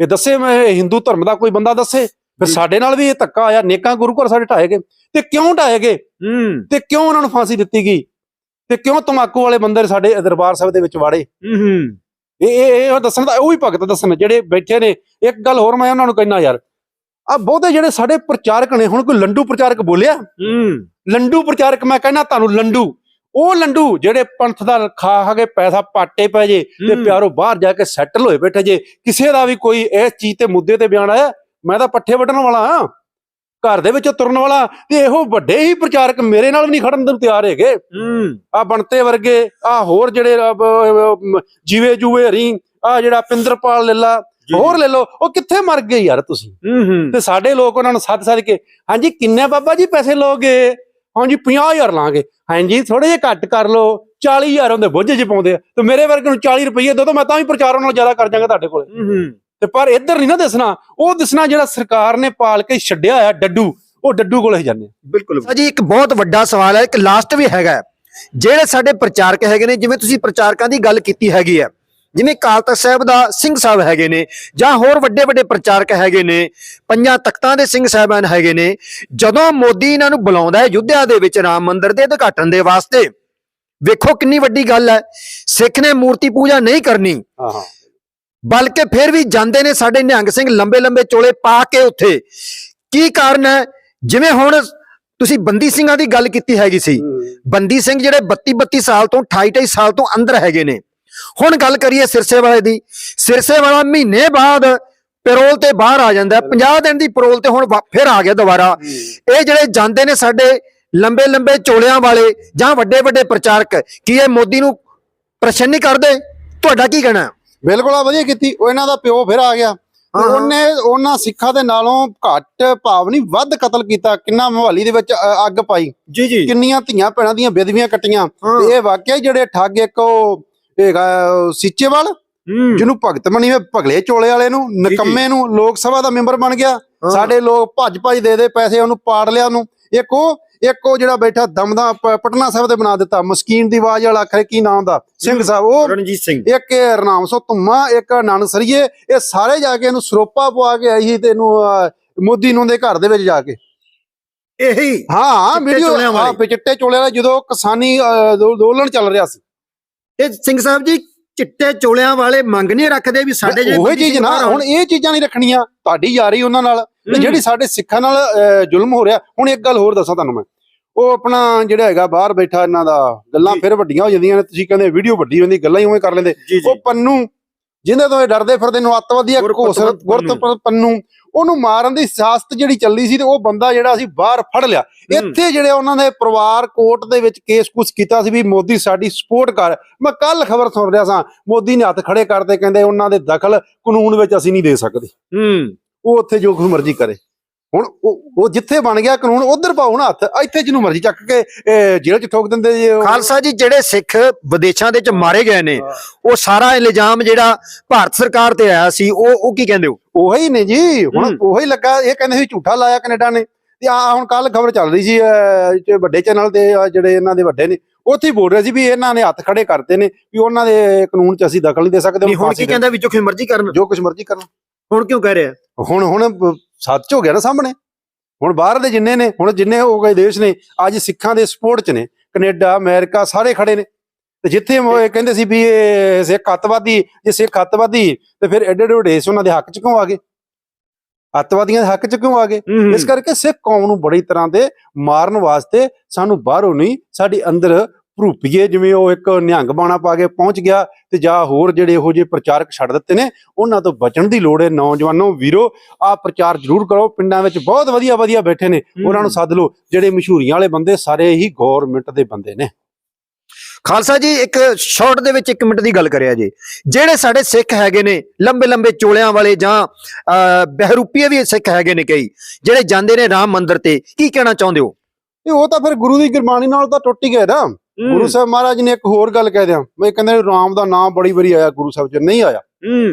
ਇਹ ਦੱਸੇ ਮੈਂ ਇਹ ਹਿੰਦੂ ਧਰਮ ਦਾ ਕੋਈ ਬੰਦਾ ਦੱਸੇ? ਫਿਰ। ਸਾਡੇ ਨਾਲ ਵੀ ਇਹ ਧੱਕਾ ਆਇਆ ਨੇਕਾਂ ਗੁਰੂ ਘਰ ਸਾਡੇ ਢਾਏ ਗਏ। ਤੇ ਕਿਉਂ ਢਾਏ ਗਏ? ਹੂੰ। ਤੇ ਕਿਉਂ ਉਹਨਾਂ ਨੂੰ ਫਾਂਸੀ ਦਿੱਤੀ ਗਈ? ਤੇ ਕਿਉਂ ਤਮਾਕੂ ਵਾਲੇ ਬੰਦੇ ਸਾਡੇ ਦਰਬਾਰ ਸਾਹਿਬ ਦੇ ਵਿੱਚ ਵਾੜੇ? ਹੂੰ ਇਹ ਇਹ ਦੱਸਣ ਦਾ ਉਹ ਵੀ ਭਗਤ ਦੱਸਣ ਜਿਹੜੇ ਬੈਠੇ ਨੇ। ਇੱਕ ਗੱਲ ਹੋਰ ਮੈਂ ਉਹਨਾਂ ਨੂੰ ਕਹਿਣਾ ਯਾਰ ਆ ਬਹੁਤੇ ਜਿਹੜੇ ਸਾਡੇ ਪ੍ਰਚਾਰਕ ਨੇ ਹੁਣ ਕੋਈ ਲੰਡੂ ਪ੍ਰਚਾਰਕ ਬੋਲਿਆ? ਹੂੰ। ਲੰਡੂ ਪ੍ਰਚਾਰਕ ਮੈਂ ਕਹਿੰਦਾ ਤੁਹਾਨੂੰ ਲੰਡੂ। ਉਹ ਲੰਡੂ ਜਿਹੜੇ ਪੰਥ ਦਾ ਖਾ ਖਾ ਕੇ ਪੈਸਾ ਪਾਟੇ ਪੈ ਜੇ ਤੇ। ਪਿਆਰੋ ਬਾਹਰ ਜਾ ਕੇ ਸੈਟਲ ਹੋਏ ਬੈਠੇ ਜੇ ਕਿਸੇ ਦਾ ਵੀ ਕੋਈ ਇਸ ਚੀਜ਼ ਤੇ ਮੁੱਦੇ ਤੇ ਬਿਆਨ ਆਇਆ ਮੈਂ ਤਾਂ ਪੱਠੇ ਵੱਢਣ ਵਾਲਾ ਹਾਂ। ਘਰ ਦੇ ਵਿੱਚ ਤੁਰਨ ਵਾਲਾ ਤੇ ਇਹੋ ਵੱਡੇ ਹੀ ਪ੍ਰਚਾਰਕ ਮੇਰੇ ਨਾਲ ਵੀ ਨਹੀਂ ਖੜਨ ਨੂੰ ਤਿਆਰ ਹੈਗੇ। ਹੂੰ। ਆ ਬਣਤੇ ਵਰਗੇ ਆ ਹੋਰ ਜਿਹੜੇ ਜੀਵੇ ਜੂਵੇ ਹਰੀ ਆ ਜਿਹੜਾ ਪਿੰਦਰਪਾਲ ਲੱਲਾ ਹੋਰ ਲੈ ਲਓ ਉਹ ਕਿੱਥੇ ਮਰ ਗਏ ਯਾਰ ਤੁਸੀਂ? ਹੂੰ ਹੂੰ। ਤੇ ਸਾਡੇ ਲੋਕ ਉਹਨਾਂ ਨੂੰ ਸੱਦ ਸੱਦ ਕੇ ਹਾਂਜੀ ਕਿੰਨੇ ਬਾਬਾ ਜੀ ਪੈਸੇ ਲੋਗੇ ਹਾਂਜੀ 50000 ਲਾਂਗੇ। ਹਾਂਜੀ ਥੋੜੇ ਜਿਹਾ ਘੱਟ ਕਰ ਲਓ 40000 ਹੁੰਦੇ ਬੁੱਝ ਚ ਪਾਉਂਦੇ ਆ। ਤੇ ਮੇਰੇ ਵਰਗੇ ਨੂੰ 40 ਰੁਪਏ ਦੋ ਤਾਂ ਮੈਂ ਤਾਂ ਵੀ ਪ੍ਰਚਾਰ ਨਾਲ ਜ਼ਿਆਦਾ ਕਰ ਜਾਵਾਂਗਾ ਤੁਹਾਡੇ ਕੋਲ। ਹੂੰ ਤੇ ਪਰ ਇੱਧਰ ਨਹੀਂ ਨਾ ਦੱਸਣਾ ਉਹ ਦੱਸਣਾ ਜਿਹੜਾ ਸਰਕਾਰ ਨੇ ਪਾਲ ਕੇ ਛੱਡਿਆ ਹੋਇਆ ਡੱਡੂ ਉਹ ਡੱਡੂ ਕੋਲੇ ਜਾਂਦੇ ਆ। ਬਿਲਕੁਲ ਜੀ ਇੱਕ ਬਹੁਤ ਵੱਡਾ ਸਵਾਲ ਹੈ ਇੱਕ ਲਾਸਟ ਵੀ ਹੈਗਾ। ਜਿਹੜੇ ਸਾਡੇ ਪ੍ਰਚਾਰਕ ਹੈਗੇ ਨੇ ਜਿਵੇਂ ਤੁਸੀਂ ਪ੍ਰਚਾਰਕਾਂ ਦੀ ਗੱਲ ਕੀਤੀ ਹੈਗੀ ਹੈ ਜਿਵੇਂ ਅਕਾਲ ਤਖਤ ਸਾਹਿਬ ਦਾ ਸਿੰਘ ਸਾਹਿਬ ਹੈਗੇ ਨੇ ਜਾਂ ਹੋਰ ਵੱਡੇ ਵੱਡੇ ਪ੍ਰਚਾਰਕ ਹੈਗੇ ਨੇ ਪੰਜਾਂ ਤਖਤਾਂ ਦੇ ਸਿੰਘ ਸਾਹਿਬਾਨ ਹੈਗੇ ਨੇ ਜਦੋਂ ਮੋਦੀ ਇਹਨਾਂ ਨੂੰ ਬੁਲਾਉਂਦਾ ਹੈ ਯੁੱਧਿਆ ਦੇ ਵਿੱਚ ਰਾਮ ਮੰਦਿਰ ਦੇ ਉਦਘਾਟਨ ਦੇ ਵਾਸਤੇ ਵੇਖੋ ਕਿੰਨੀ ਵੱਡੀ ਗੱਲ ਹੈ ਸਿੱਖ ਨੇ ਮੂਰਤੀ ਪੂਜਾ ਨਹੀਂ ਕਰਨੀ ਬਲਕਿ ਫਿਰ ਵੀ ਜਾਂਦੇ ਨੇ ਸਾਡੇ ਨਿਹੰਗ ਸਿੰਘ ਲੰਬੇ ਲੰਬੇ ਚੋਲੇ ਪਾ ਕੇ ਉੱਥੇ ਕੀ ਕਾਰਨ ਹੈ ਜਿਵੇਂ ਹੁਣ ਤੁਸੀਂ ਬੰਦੀ ਸਿੰਘਾਂ ਦੀ ਗੱਲ ਕੀਤੀ ਹੈਗੀ ਸੀ ਬੰਦੀ ਸਿੰਘ ਜਿਹੜੇ 32 32 ਸਾਲ ਤੋਂ 28 28 ਸਾਲ ਤੋਂ ਅੰਦਰ ਹੈਗੇ ਨੇ ਹੁਣ ਗੱਲ ਕਰੀਏ ਸਿਰਸੇ ਵਾਲੇ ਦੀ। ਸਿਰਸੇ ਵਾਲਾ ਮਹੀਨੇ ਬਾਅਦ ਪੈਰੋਲ ਤੇ ਬਾਹਰ ਆ ਜਾਂਦਾ ਹੈ। 50 ਦਿਨ ਦੀ ਪੈਰੋਲ ਤੇ ਹੁਣ ਫਿਰ ਆ ਗਿਆ ਦੁਬਾਰਾ। ਇਹ ਜਿਹੜੇ ਜਾਂਦੇ ਨੇ ਸਾਡੇ ਲੰਬੇ ਲੰਬੇ ਚੋਲਿਆਂ ਵਾਲੇ ਜਾਂ ਵੱਡੇ ਵੱਡੇ ਪ੍ਰਚਾਰਕ ਕੀ ਇਹ ਮੋਦੀ ਨੂੰ ਪ੍ਰਸ਼ਨ ਨਹੀਂ ਕਰਦੇ? ਤੁਹਾਡਾ ਕੀ ਕਹਿਣਾ? ਹੈ? ਬਿਲਕੁਲ ਆ ਵਧੀਆ ਕੀਤੀ। ਉਹ ਇਹਨਾਂ ਦਾ ਪਿਓ ਫਿਰ ਆ ਗਿਆ। ਉਹਨੇ ਉਹਨਾਂ ਸਿੱਖਾਂ ਦੇ ਨਾਲੋਂ ਘੱਟ ਭਾਵ ਨਹੀਂ ਵੱਧ ਕਤਲ ਕੀਤਾ। ਕਿੰਨਾ ਮੋਹਾਲੀ ਦੇ ਵਿੱਚ ਅੱਗ ਪਾਈ। ਜੀ ਜੀ। ਕਿੰਨੀਆਂ ਧੀਆਂ ਭੈਣਾਂ ਦੀਆਂ ਵਿਧਵੀਆਂ ਕੱਟੀਆਂ। ਤੇ ਇਹ ਵਾਕਿਆ ਜਿਹੜੇ ਠੱਗ ਇੱਕ ਉਹ ਹੈਗਾ ਸੀਚੇਵਾਲ ਜਿਹਨੂੰ ਭਗਤ ਮਣੀ ਭਗਲੇ ਚੋਲੇ ਵਾਲੇ ਨੂੰ ਨਿਕੰਮੇ ਨੂੰ ਲੋਕ ਸਭਾ ਦਾ ਮੈਂਬਰ ਬਣ ਗਿਆ। ਸਾਡੇ ਲੋਕ ਭੱਜ ਭੱਜ ਦੇ ਦੇ ਪੈਸੇ ਉਹਨੂੰ ਪਾੜ ਲਿਆ ਉਹਨੂੰ। ਇੱਕ ਉਹ ਇੱਕ ਉਹ ਜਿਹੜਾ ਬੈਠਾ ਦਮਦਾ ਪਟਨਾ ਸਾਹਿਬ ਦੇ ਬਣਾ ਦਿੱਤਾ ਮਸਕੀਨ ਦੀ ਆਵਾਜ਼ ਵਾਲਾ ਆਖਰ ਕੀ ਨਾਮ ਦਾ? ਸਿੰਘ ਸਾਹਿਬ ਉਹ ਰਣਜੀਤ ਸਿੰਘ। ਇੱਕ ਇਹ ਹਰਨਾਮ ਸੋ ਧੁੰਮਾ ਇੱਕ ਆਨੰਦ ਸਰੀਏ ਇਹ ਸਾਰੇ ਜਾ ਕੇ ਇਹਨੂੰ ਸਰੋਪਾ ਪਵਾ ਕੇ ਆਈ ਸੀ ਤੇ ਇਹਨੂੰ ਮੋਦੀ ਨੂੰ ਦੇ ਘਰ ਦੇ ਵਿੱਚ ਜਾ ਕੇ। ਇਹੀ ਹਾਂ ਚਿੱਟੇ ਵੀਡੀਓ। ਆ ਪਿਚੱਟੇ ਚੋਲੇ ਵਾਲਾ ਜਦੋਂ ਕਿਸਾਨੀ ਅੰਦੋਲਨ ਚੱਲ ਰਿਹਾ ਸੀ। ਇਹ ਸਿੰਘ ਸਾਹਿਬ ਜੀ ਚਿੱਟੇ ਚੋਲਿਆਂ ਵਾਲੇ ਮੰਗ ਨਹੀਂ ਰੱਖਦੇ ਵੀ ਸਾਡੇ ਜਿਹੜੇ ਉਹੀ ਚੀਜ਼ ਨਾ। ਹੁਣ ਇਹ ਚੀਜ਼ਾਂ ਨਹੀਂ ਰੱਖਣੀਆਂ ਤੁਹਾਡੀ ਯਾਰੀ ਉਹਨਾਂ ਨਾਲ ਤੇ। ਜਿਹੜੀ ਸਾਡੇ ਸਿੱਖਾਂ ਨਾਲ ਜ਼ੁਲਮ ਹੋ ਰਿਹਾ ਹੁਣ ਇੱਕ ਗੱਲ ਹੋਰ ਦੱਸਾਂ ਤੁਹਾਨੂੰ ਮੈਂ ਉਹ ਆਪਣਾ ਜਿਹੜਾ ਹੈਗਾ ਬਾਹਰ ਬੈਠਾ ਇਹਨਾਂ ਦਾ ਗੱਲਾਂ। ਫਿਰ ਵੱਡੀਆਂ ਹੋ ਜਾਂਦੀਆਂ ਨੇ ਤੁਸੀਂ ਕਹਿੰਦੇ ਵੀਡੀਓ ਵੱਡੀ ਹੁੰਦੀ ਗੱਲਾਂ ਹੀ ਉਵੇਂ ਕਰ ਲੈਂਦੇ ਉਹ ਪੰਨੂ ਜਿਹਦੇ ਤੋਂ ਇਹ ਡਰਦੇ ਫਿਰਦੇ ਨੂੰ ਅੱਤਵਾਦੀ ਆ ਘੋਸਲ ਗੁਰਤ ਪੰਨੂ ਉਹਨੂੰ ਮਾਰਨ ਦੀ ਸਿਆਸਤ ਜਿਹੜੀ ਚੱਲੀ ਸੀ ਤੇ ਉਹ ਬੰਦਾ ਜਿਹੜਾ ਸੀ ਬਾਹਰ ਫੜ ਲਿਆ। ਇੱਥੇ ਜਿਹੜੇ ਉਹਨਾਂ ਦੇ ਪਰਿਵਾਰ ਕੋਰਟ ਦੇ ਵਿੱਚ ਕੇਸ ਕੁਛ ਕੀਤਾ ਸੀ ਵੀ ਮੋਦੀ ਸਾਡੀ ਸਪੋਰਟ ਕਰ। ਮੈਂ ਕੱਲ ਖਬਰ ਸੁਣ ਰਿਹਾ ਸਾਂ ਮੋਦੀ ਨੇ ਹੱਥ ਖੜੇ ਕਰਦੇ ਕਹਿੰਦੇ ਉਹਨਾਂ ਦੇ ਦਖਲ ਕਾਨੂੰਨ ਵਿੱਚ ਅਸੀਂ ਨਹੀਂ ਦੇ ਸਕਦੇ। ਹੂੰ। ਉਹ ਉੱਥੇ ਜੋ ਕੁਝ ਮਰਜ਼ੀ ਕਰੇ। ਹੁਣ ਉਹ ਜਿੱਥੇ ਬਣ ਗਿਆ ਕਾਨੂੰਨ ਉਧਰ ਪਾਓ ਨਾ ਹੱਥ ਇੱਥੇ ਜਿਹਨੂੰ ਮਰਜ਼ੀ ਚੱਕ ਕੇ ਜੇਲ੍ਹ 'ਚ ਠੋਕ ਦਿੰਦੇ ਜੀ ਖਾਲਸਾ ਜੀ ਜਿਹੜੇ ਸਿੱਖ ਵਿਦੇਸ਼ਾਂ ਦੇ ਵਿੱਚ ਮਾਰੇ ਗਏ ਨੇ ਉਹ ਸਾਰਾ ਇਲਜ਼ਾਮ ਜਿਹੜਾ ਭਾਰਤ ਸਰਕਾਰ ਤੇ ਆਇਆ ਸੀ ਉਹ ਉਹ ਕੀ ਕਹਿੰਦੇ ਹੋ? ਉਹੀ ਨੇ ਜੀ ਹੁਣ ਹੂੰ। ਉਹੀ ਲੱਗਾ ਇਹ ਕਹਿੰਦੇ ਸੀ ਝੂਠਾ ਲਾਇਆ ਕੈਨੇਡਾ ਨੇ। ਤੇ ਆ ਹੁਣ ਕੱਲ ਖਬਰ ਚੱਲ ਰਹੀ ਸੀ ਵੱਡੇ ਚੈਨਲ ਤੇ ਜਿਹੜੇ ਇਹਨਾਂ ਦੇ ਵੱਡੇ ਨੇ ਉੱਥੇ ਹੀ ਬੋਲ ਰਹੇ ਸੀ ਵੀ ਇਹਨਾਂ ਨੇ ਹੱਥ ਖੜੇ ਕਰਤੇ ਨੇ ਵੀ ਉਹਨਾਂ ਦੇ ਕਾਨੂੰਨ 'ਚ ਅਸੀਂ ਦਖਲ ਨਹੀਂ ਦੇ ਸਕਦੇ ਹੁਣ ਕੀ ਕਹਿੰਦਾ ਵੀ ਜੋ ਕੁਝ ਮਰਜ਼ੀ ਕਰਨ? ਜੋ ਕੁਝ ਮਰਜ਼ੀ ਕਰਨ। ਹੁਣ ਕਿਉਂ ਕਹਿ ਰਿਹਾ? ਹੁਣ ਹੁਣ ਸੱਚ ਹੋ ਗਿਆ ਨਾ ਸਾਹਮਣੇ। ਹੁਣ ਬਾਹਰ ਦੇ ਜਿੰਨੇ ਨੇ ਹੁਣ ਜਿੰਨੇ ਹੋ ਗਏ ਦੇਸ਼ ਨੇ ਅੱਜ ਸਿੱਖਾਂ ਦੇ ਸਪੋਰਟ 'ਚ ਨੇ ਕੈਨੇਡਾ ਅਮਰੀਕਾ ਸਾਰੇ ਖੜੇ ਨੇ। ਤੇ ਜਿੱਥੇ ਉਹ ਕਹਿੰਦੇ ਸੀ ਵੀ ਇਹ ਸਿੱਖ ਅੱਤਵਾਦੀ ਜੇ ਸਿੱਖ ਅੱਤਵਾਦੀ ਤੇ ਫਿਰ ਐਡੇ ਐਡੇ ਦੇਸ਼ ਉਹਨਾਂ ਦੇ ਹੱਕ 'ਚ ਕਿਉਂ ਆ ਗਏ? ਅੱਤਵਾਦੀਆਂ ਦੇ ਹੱਕ 'ਚ ਕਿਉਂ ਆ ਗਏ? ਇਸ ਕਰਕੇ ਸਿੱਖ ਕੌਮ ਨੂੰ ਬੜੀ ਤਰ੍ਹਾਂ ਦੇ ਮਾਰਨ ਵਾਸਤੇ ਸਾਨੂੰ ਬਾਹਰੋਂ ਨਹੀਂ ਸਾਡੇ ਅੰਦਰ ਭਰੂਪੀਏ ਜਿਵੇਂ ਉਹ ਇੱਕ ਨਿਹੰਗ ਬਾਣਾ ਪਾ ਕੇ ਪਹੁੰਚ ਗਿਆ ਤੇ ਜਾਂ ਹੋਰ ਜਿਹੜੇ ਇਹੋ ਜਿਹੇ ਪ੍ਰਚਾਰਕ ਛੱਡ ਦਿੱਤੇ ਨੇ ਉਹਨਾਂ ਤੋਂ ਬਚਣ ਦੀ ਲੋੜ ਹੈ ਨੌਜਵਾਨੋ ਵੀਰੋ ਆ ਪ੍ਰਚਾਰ ਜ਼ਰੂਰ ਕਰੋ ਪਿੰਡਾਂ ਵਿੱਚ ਬਹੁਤ ਵਧੀਆ ਵਧੀਆ ਬੈਠੇ ਨੇ ਉਹਨਾਂ ਨੂੰ ਸੱਦ ਲਓ ਜਿਹੜੇ ਮਸ਼ਹੂਰੀਆਂ ਵਾਲੇ ਬੰਦੇ ਸਾਰੇ ਹੀ ਗਵਰਨਮੈਂਟ ਦੇ ਬੰਦੇ ਨੇ। ਖਾਲਸਾ ਜੀ ਇੱਕ ਸ਼ਾਰਟ ਦੇ ਵਿੱਚ 1 ਮਿੰਟ ਦੀ ਗੱਲ ਕਰਿਆ ਜੀ। ਜਿਹੜੇ ਸਾਡੇ ਸਿੱਖ ਹੈਗੇ ਨੇ ਲੰਬੇ ਲੰਬੇ ਚੋਲਿਆਂ ਵਾਲੇ ਜਾਂ ਬਹਿਰੂਪੀਏ ਵੀ ਸਿੱਖ ਹੈਗੇ ਨੇ ਕਈ ਜਿਹੜੇ ਜਾਂਦੇ ਨੇ ਰਾਮ ਮੰਦਿਰ ਤੇ ਕੀ ਕਹਿਣਾ ਚਾਹੁੰਦੇ ਹੋ? ਇਹ ਉਹ ਤਾਂ ਫਿਰ ਗੁਰੂ ਦੀ ਗੁਰਬਾਣੀ ਨਾਲ ਤਾਂ ਟੁੱਟ ਹੀ ਗਿਆ ਨਾ। ਗੁਰੂ ਸਾਹਿਬ ਮਹਾਰਾਜ ਨੇ ਇੱਕ ਹੋਰ ਗੱਲ ਕਹਿ ਦਿਆਂ। ਮੈਂ ਕਹਿੰਦੇ ਰਾਮ ਦਾ ਨਾਮ ਬੜੀ ਵਾਰੀ ਆਇਆ ਗੁਰੂ ਸਾਹਿਬ 'ਚ ਨਹੀਂ ਆਇਆ।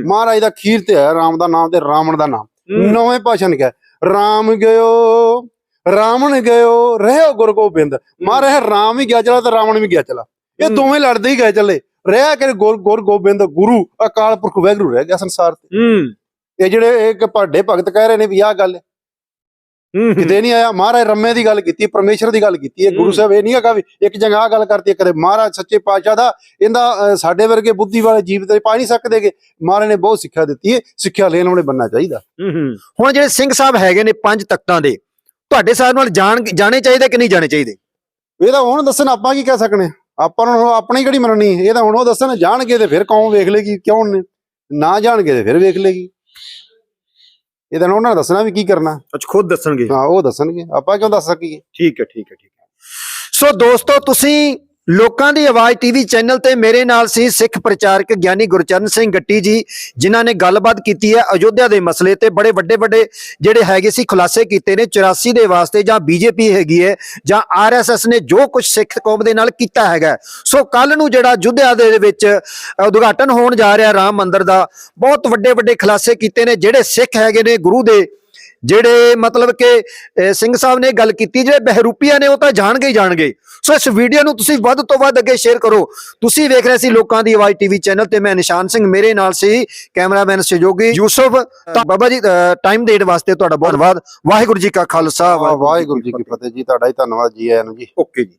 ਮਹਾਰਾਜ ਦਾ ਖੀਰ ਤੇ ਆਇਆ ਰਾਮ ਦਾ ਨਾਮ ਤੇ ਰਾਵਣ ਦਾ ਨਾਮ। ਨੌਵੇਂ ਨੇ ਕਿਹਾ ਰਾਮ ਗਇਓ ਰਾਵਣ ਗਇਓ ਰਹਿਓ ਗੁਰ ਗੋਬਿੰਦ। ਮਹਾਰਾਜ ਰਾਮ ਹੀ ਗਿਆ ਚਲਾ ਤੇ ਰਾਵਣ ਵੀ ਗਿਆ ਚਲਾ। ਇਹ। ਦੋਵੇਂ ਲੜਦੇ ਹੀ ਗਏ ਚੱਲੇ। ਰਹਿਆ ਕਿ ਗੁਰ ਗੁਰ ਗੋਬਿੰਦ ਗੁਰੂ ਅਕਾਲ ਪੁਰਖ ਵੈਗਰੂ ਰਹਿ ਗਿਆ ਸੰਸਾਰ ਤੇ। ਇਹ ਜਿਹੜੇ ਇੱਕ ਭਾਡੇ ਭਗਤ ਕਹਿ ਰਹੇ ਨੇ ਵੀ ਆਹ ਗੱਲ। ਹੂੰ। ਕਿਤੇ ਨਹੀਂ ਆਇਆ ਮਹਾਰਾਜ ਰੰਮੇ ਦੀ ਗੱਲ ਕੀਤੀ ਪਰਮੇਸ਼ਰ ਦੀ ਗੱਲ ਕੀਤੀ ਹੈ ਗੁਰੂ। ਸਾਹਿਬ ਇਹ ਨਹੀਂ ਹੈਗਾ ਵੀ ਇੱਕ ਜਗ੍ਹਾ ਆਹ ਗੱਲ ਕਰਤੀ ਕਦੇ ਮਹਾਰਾਜ ਸੱਚੇ ਪਾਤਸ਼ਾਹ ਦਾ ਇਹਦਾ ਸਾਡੇ ਵਰਗੇ ਬੁੱਧੀ ਵਾਲੇ ਜੀਵ ਤੇ ਪਾ ਨਹੀਂ ਸਕਦੇਗੇ ਮਹਾਰਾਜ ਨੇ ਬਹੁਤ ਸਿੱਖਿਆ ਦਿੱਤੀ ਹੈ ਸਿੱਖਿਆ ਲੈਣ ਵਾਲੇ ਬੰਨਾ ਚਾਹੀਦਾ। ਹੁਣ ਜਿਹੜੇ ਸਿੰਘ ਸਾਹਿਬ ਹੈਗੇ ਨੇ ਪੰਜ ਤਖਤਾਂ ਦੇ ਤੁਹਾਡੇ ਹਿਸਾਬ ਨਾਲ ਜਾਣ ਜਾਣੇ ਚਾਹੀਦੇ ਕਿ ਨਹੀਂ ਜਾਣੇ ਚਾਹੀਦੇ? ਇਹ ਤਾਂ ਹੁਣ ਦੱਸਣ ਆਪਾਂ ਕੀ ਕਹਿ ਸਕਨੇ? ਆਪਾਂ ਨੂੰ ਹੁਣ ਆਪਣੀ ਕਿਹੜੀ ਮੰਨਣੀ? ਇਹ ਤਾਂ ਹੁਣ ਉਹ ਦੱਸਣ ਜਾਣਗੇ ਤੇ ਫਿਰ ਕੌਮ ਵੇਖ ਲੇਗੀ ਕਿਉਂ ਨੇ ਨਾ ਜਾਣਗੇ ਤੇ ਫਿਰ ਵੇਖ ਲੇਗੀ। ਇਹਦਾ ਉਹਨਾਂ ਨੇ ਦੱਸਣਾ ਵੀ ਕੀ ਕਰਨਾ। ਅੱਛਾ ਖੁਦ ਦੱਸਣਗੇ। ਹਾਂ ਉਹ ਦੱਸਣਗੇ। ਆਪਾਂ ਕਿਉਂ ਦੱਸ ਸਕੀਏ? ਠੀਕ ਹੈ ਠੀਕ ਹੈ ਠੀਕ ਹੈ। ਸੋ ਦੋਸਤੋ ਤੁਸੀਂ ਲੋਕਾਂ ਦੀ ਆਵਾਜ਼ ਟੀਵੀ ਚੈਨਲ ਤੇ ਮੇਰੇ ਨਾਲ ਸੀ ਸਿੱਖ ਪ੍ਰਚਾਰਕ ਗਿਆਨੀ ਗੁਰਚਰਨ ਸਿੰਘ ਗੱਟੀ ਜੀ, ਜਿਨ੍ਹਾਂ ਨੇ ਗੱਲਬਾਤ ਕੀਤੀ ਹੈ ਅਯੋਧਿਆ ਦੇ ਮਸਲੇ ਤੇ ਬੜੇ ਵੱਡੇ ਵੱਡੇ ਜਿਹੜੇ ਹੈਗੇ ਸੀ ਖੁਲਾਸੇ ਕੀਤੇ ਨੇ 84 ਦੇ ਵਾਸਤੇ ਜਾਂ ਬੀਜੇਪੀ ਹੈਗੀ ਹੈ ਜਾਂ ਆਰਐਸਐਸ ਨੇ ਜੋ ਕੁਝ ਸਿੱਖ ਕੌਮ ਦੇ ਨਾਲ ਕੀਤਾ ਹੈਗਾ। ਸੋ ਕੱਲ ਨੂੰ ਜਿਹੜਾ ਅਯੋਧਿਆ ਦੇ ਵਿੱਚ ਉਦਘਾਟਨ ਹੋਣ ਜਾ ਰਿਹਾ ਰਾਮ ਮੰਦਿਰ ਦਾ, ਬਹੁਤ ਵੱਡੇ ਵੱਡੇ ਖੁਲਾਸੇ ਕੀਤੇ ਨੇ ਜਿਹੜੇ ਸਿੱਖ ਹੈਗੇ ਨੇ ਗੁਰੂ ਦੇ ਜਿਹੜੇ ਮਤਲਬ ਕਿ ਸਿੰਘ ਸਾਹਿਬ ਨੇ ਗੱਲ ਕੀਤੀ ਜਿਹੜੇ ਬਹਿਰੂਪੀਆਂ ਨੇ ਉਹ ਤਾਂ ਜਾਣਗੇ ਹੀ ਜਾਣਗੇ। ਸੋ ਇਸ ਵੀਡੀਓ ਨੂੰ ਤੁਸੀਂ ਵੱਧ ਤੋਂ ਵੱਧ ਅੱਗੇ ਸ਼ੇਅਰ ਕਰੋ। ਤੁਸੀਂ ਵੇਖ ਰਹੇ ਸੀ ਲੋਕਾਂ ਦੀ ਆਵਾਜ਼ ਟੀਵੀ ਚੈਨਲ ਤੇ ਮੈਂ ਨਿਸ਼ਾਨ ਸਿੰਘ ਮੇਰੇ ਨਾਲ ਸੀ ਕੈਮਰਾਮੈਨ ਸਹਿਯੋਗੀ ਯੂਸਫ। ਬਾਬਾ ਜੀ ਟਾਈਮ ਦੇਣ ਵਾਸਤੇ ਤੁਹਾਡਾ ਬਹੁਤ ਧੰਨਵਾਦ। ਵਾਹਿਗੁਰੂ ਜੀ ਕਾ ਖਾਲਸਾ ਵਾਹਿਗੁਰੂ ਜੀ ਕੀ ਫਤਿਹ ਜੀ ਤੁਹਾਡਾ ਹੀ ਧੰਨਵਾਦ ਜੀ ਆਇਆਂ ਨੂੰ ਜੀ। ਓਕੇ ਜੀ।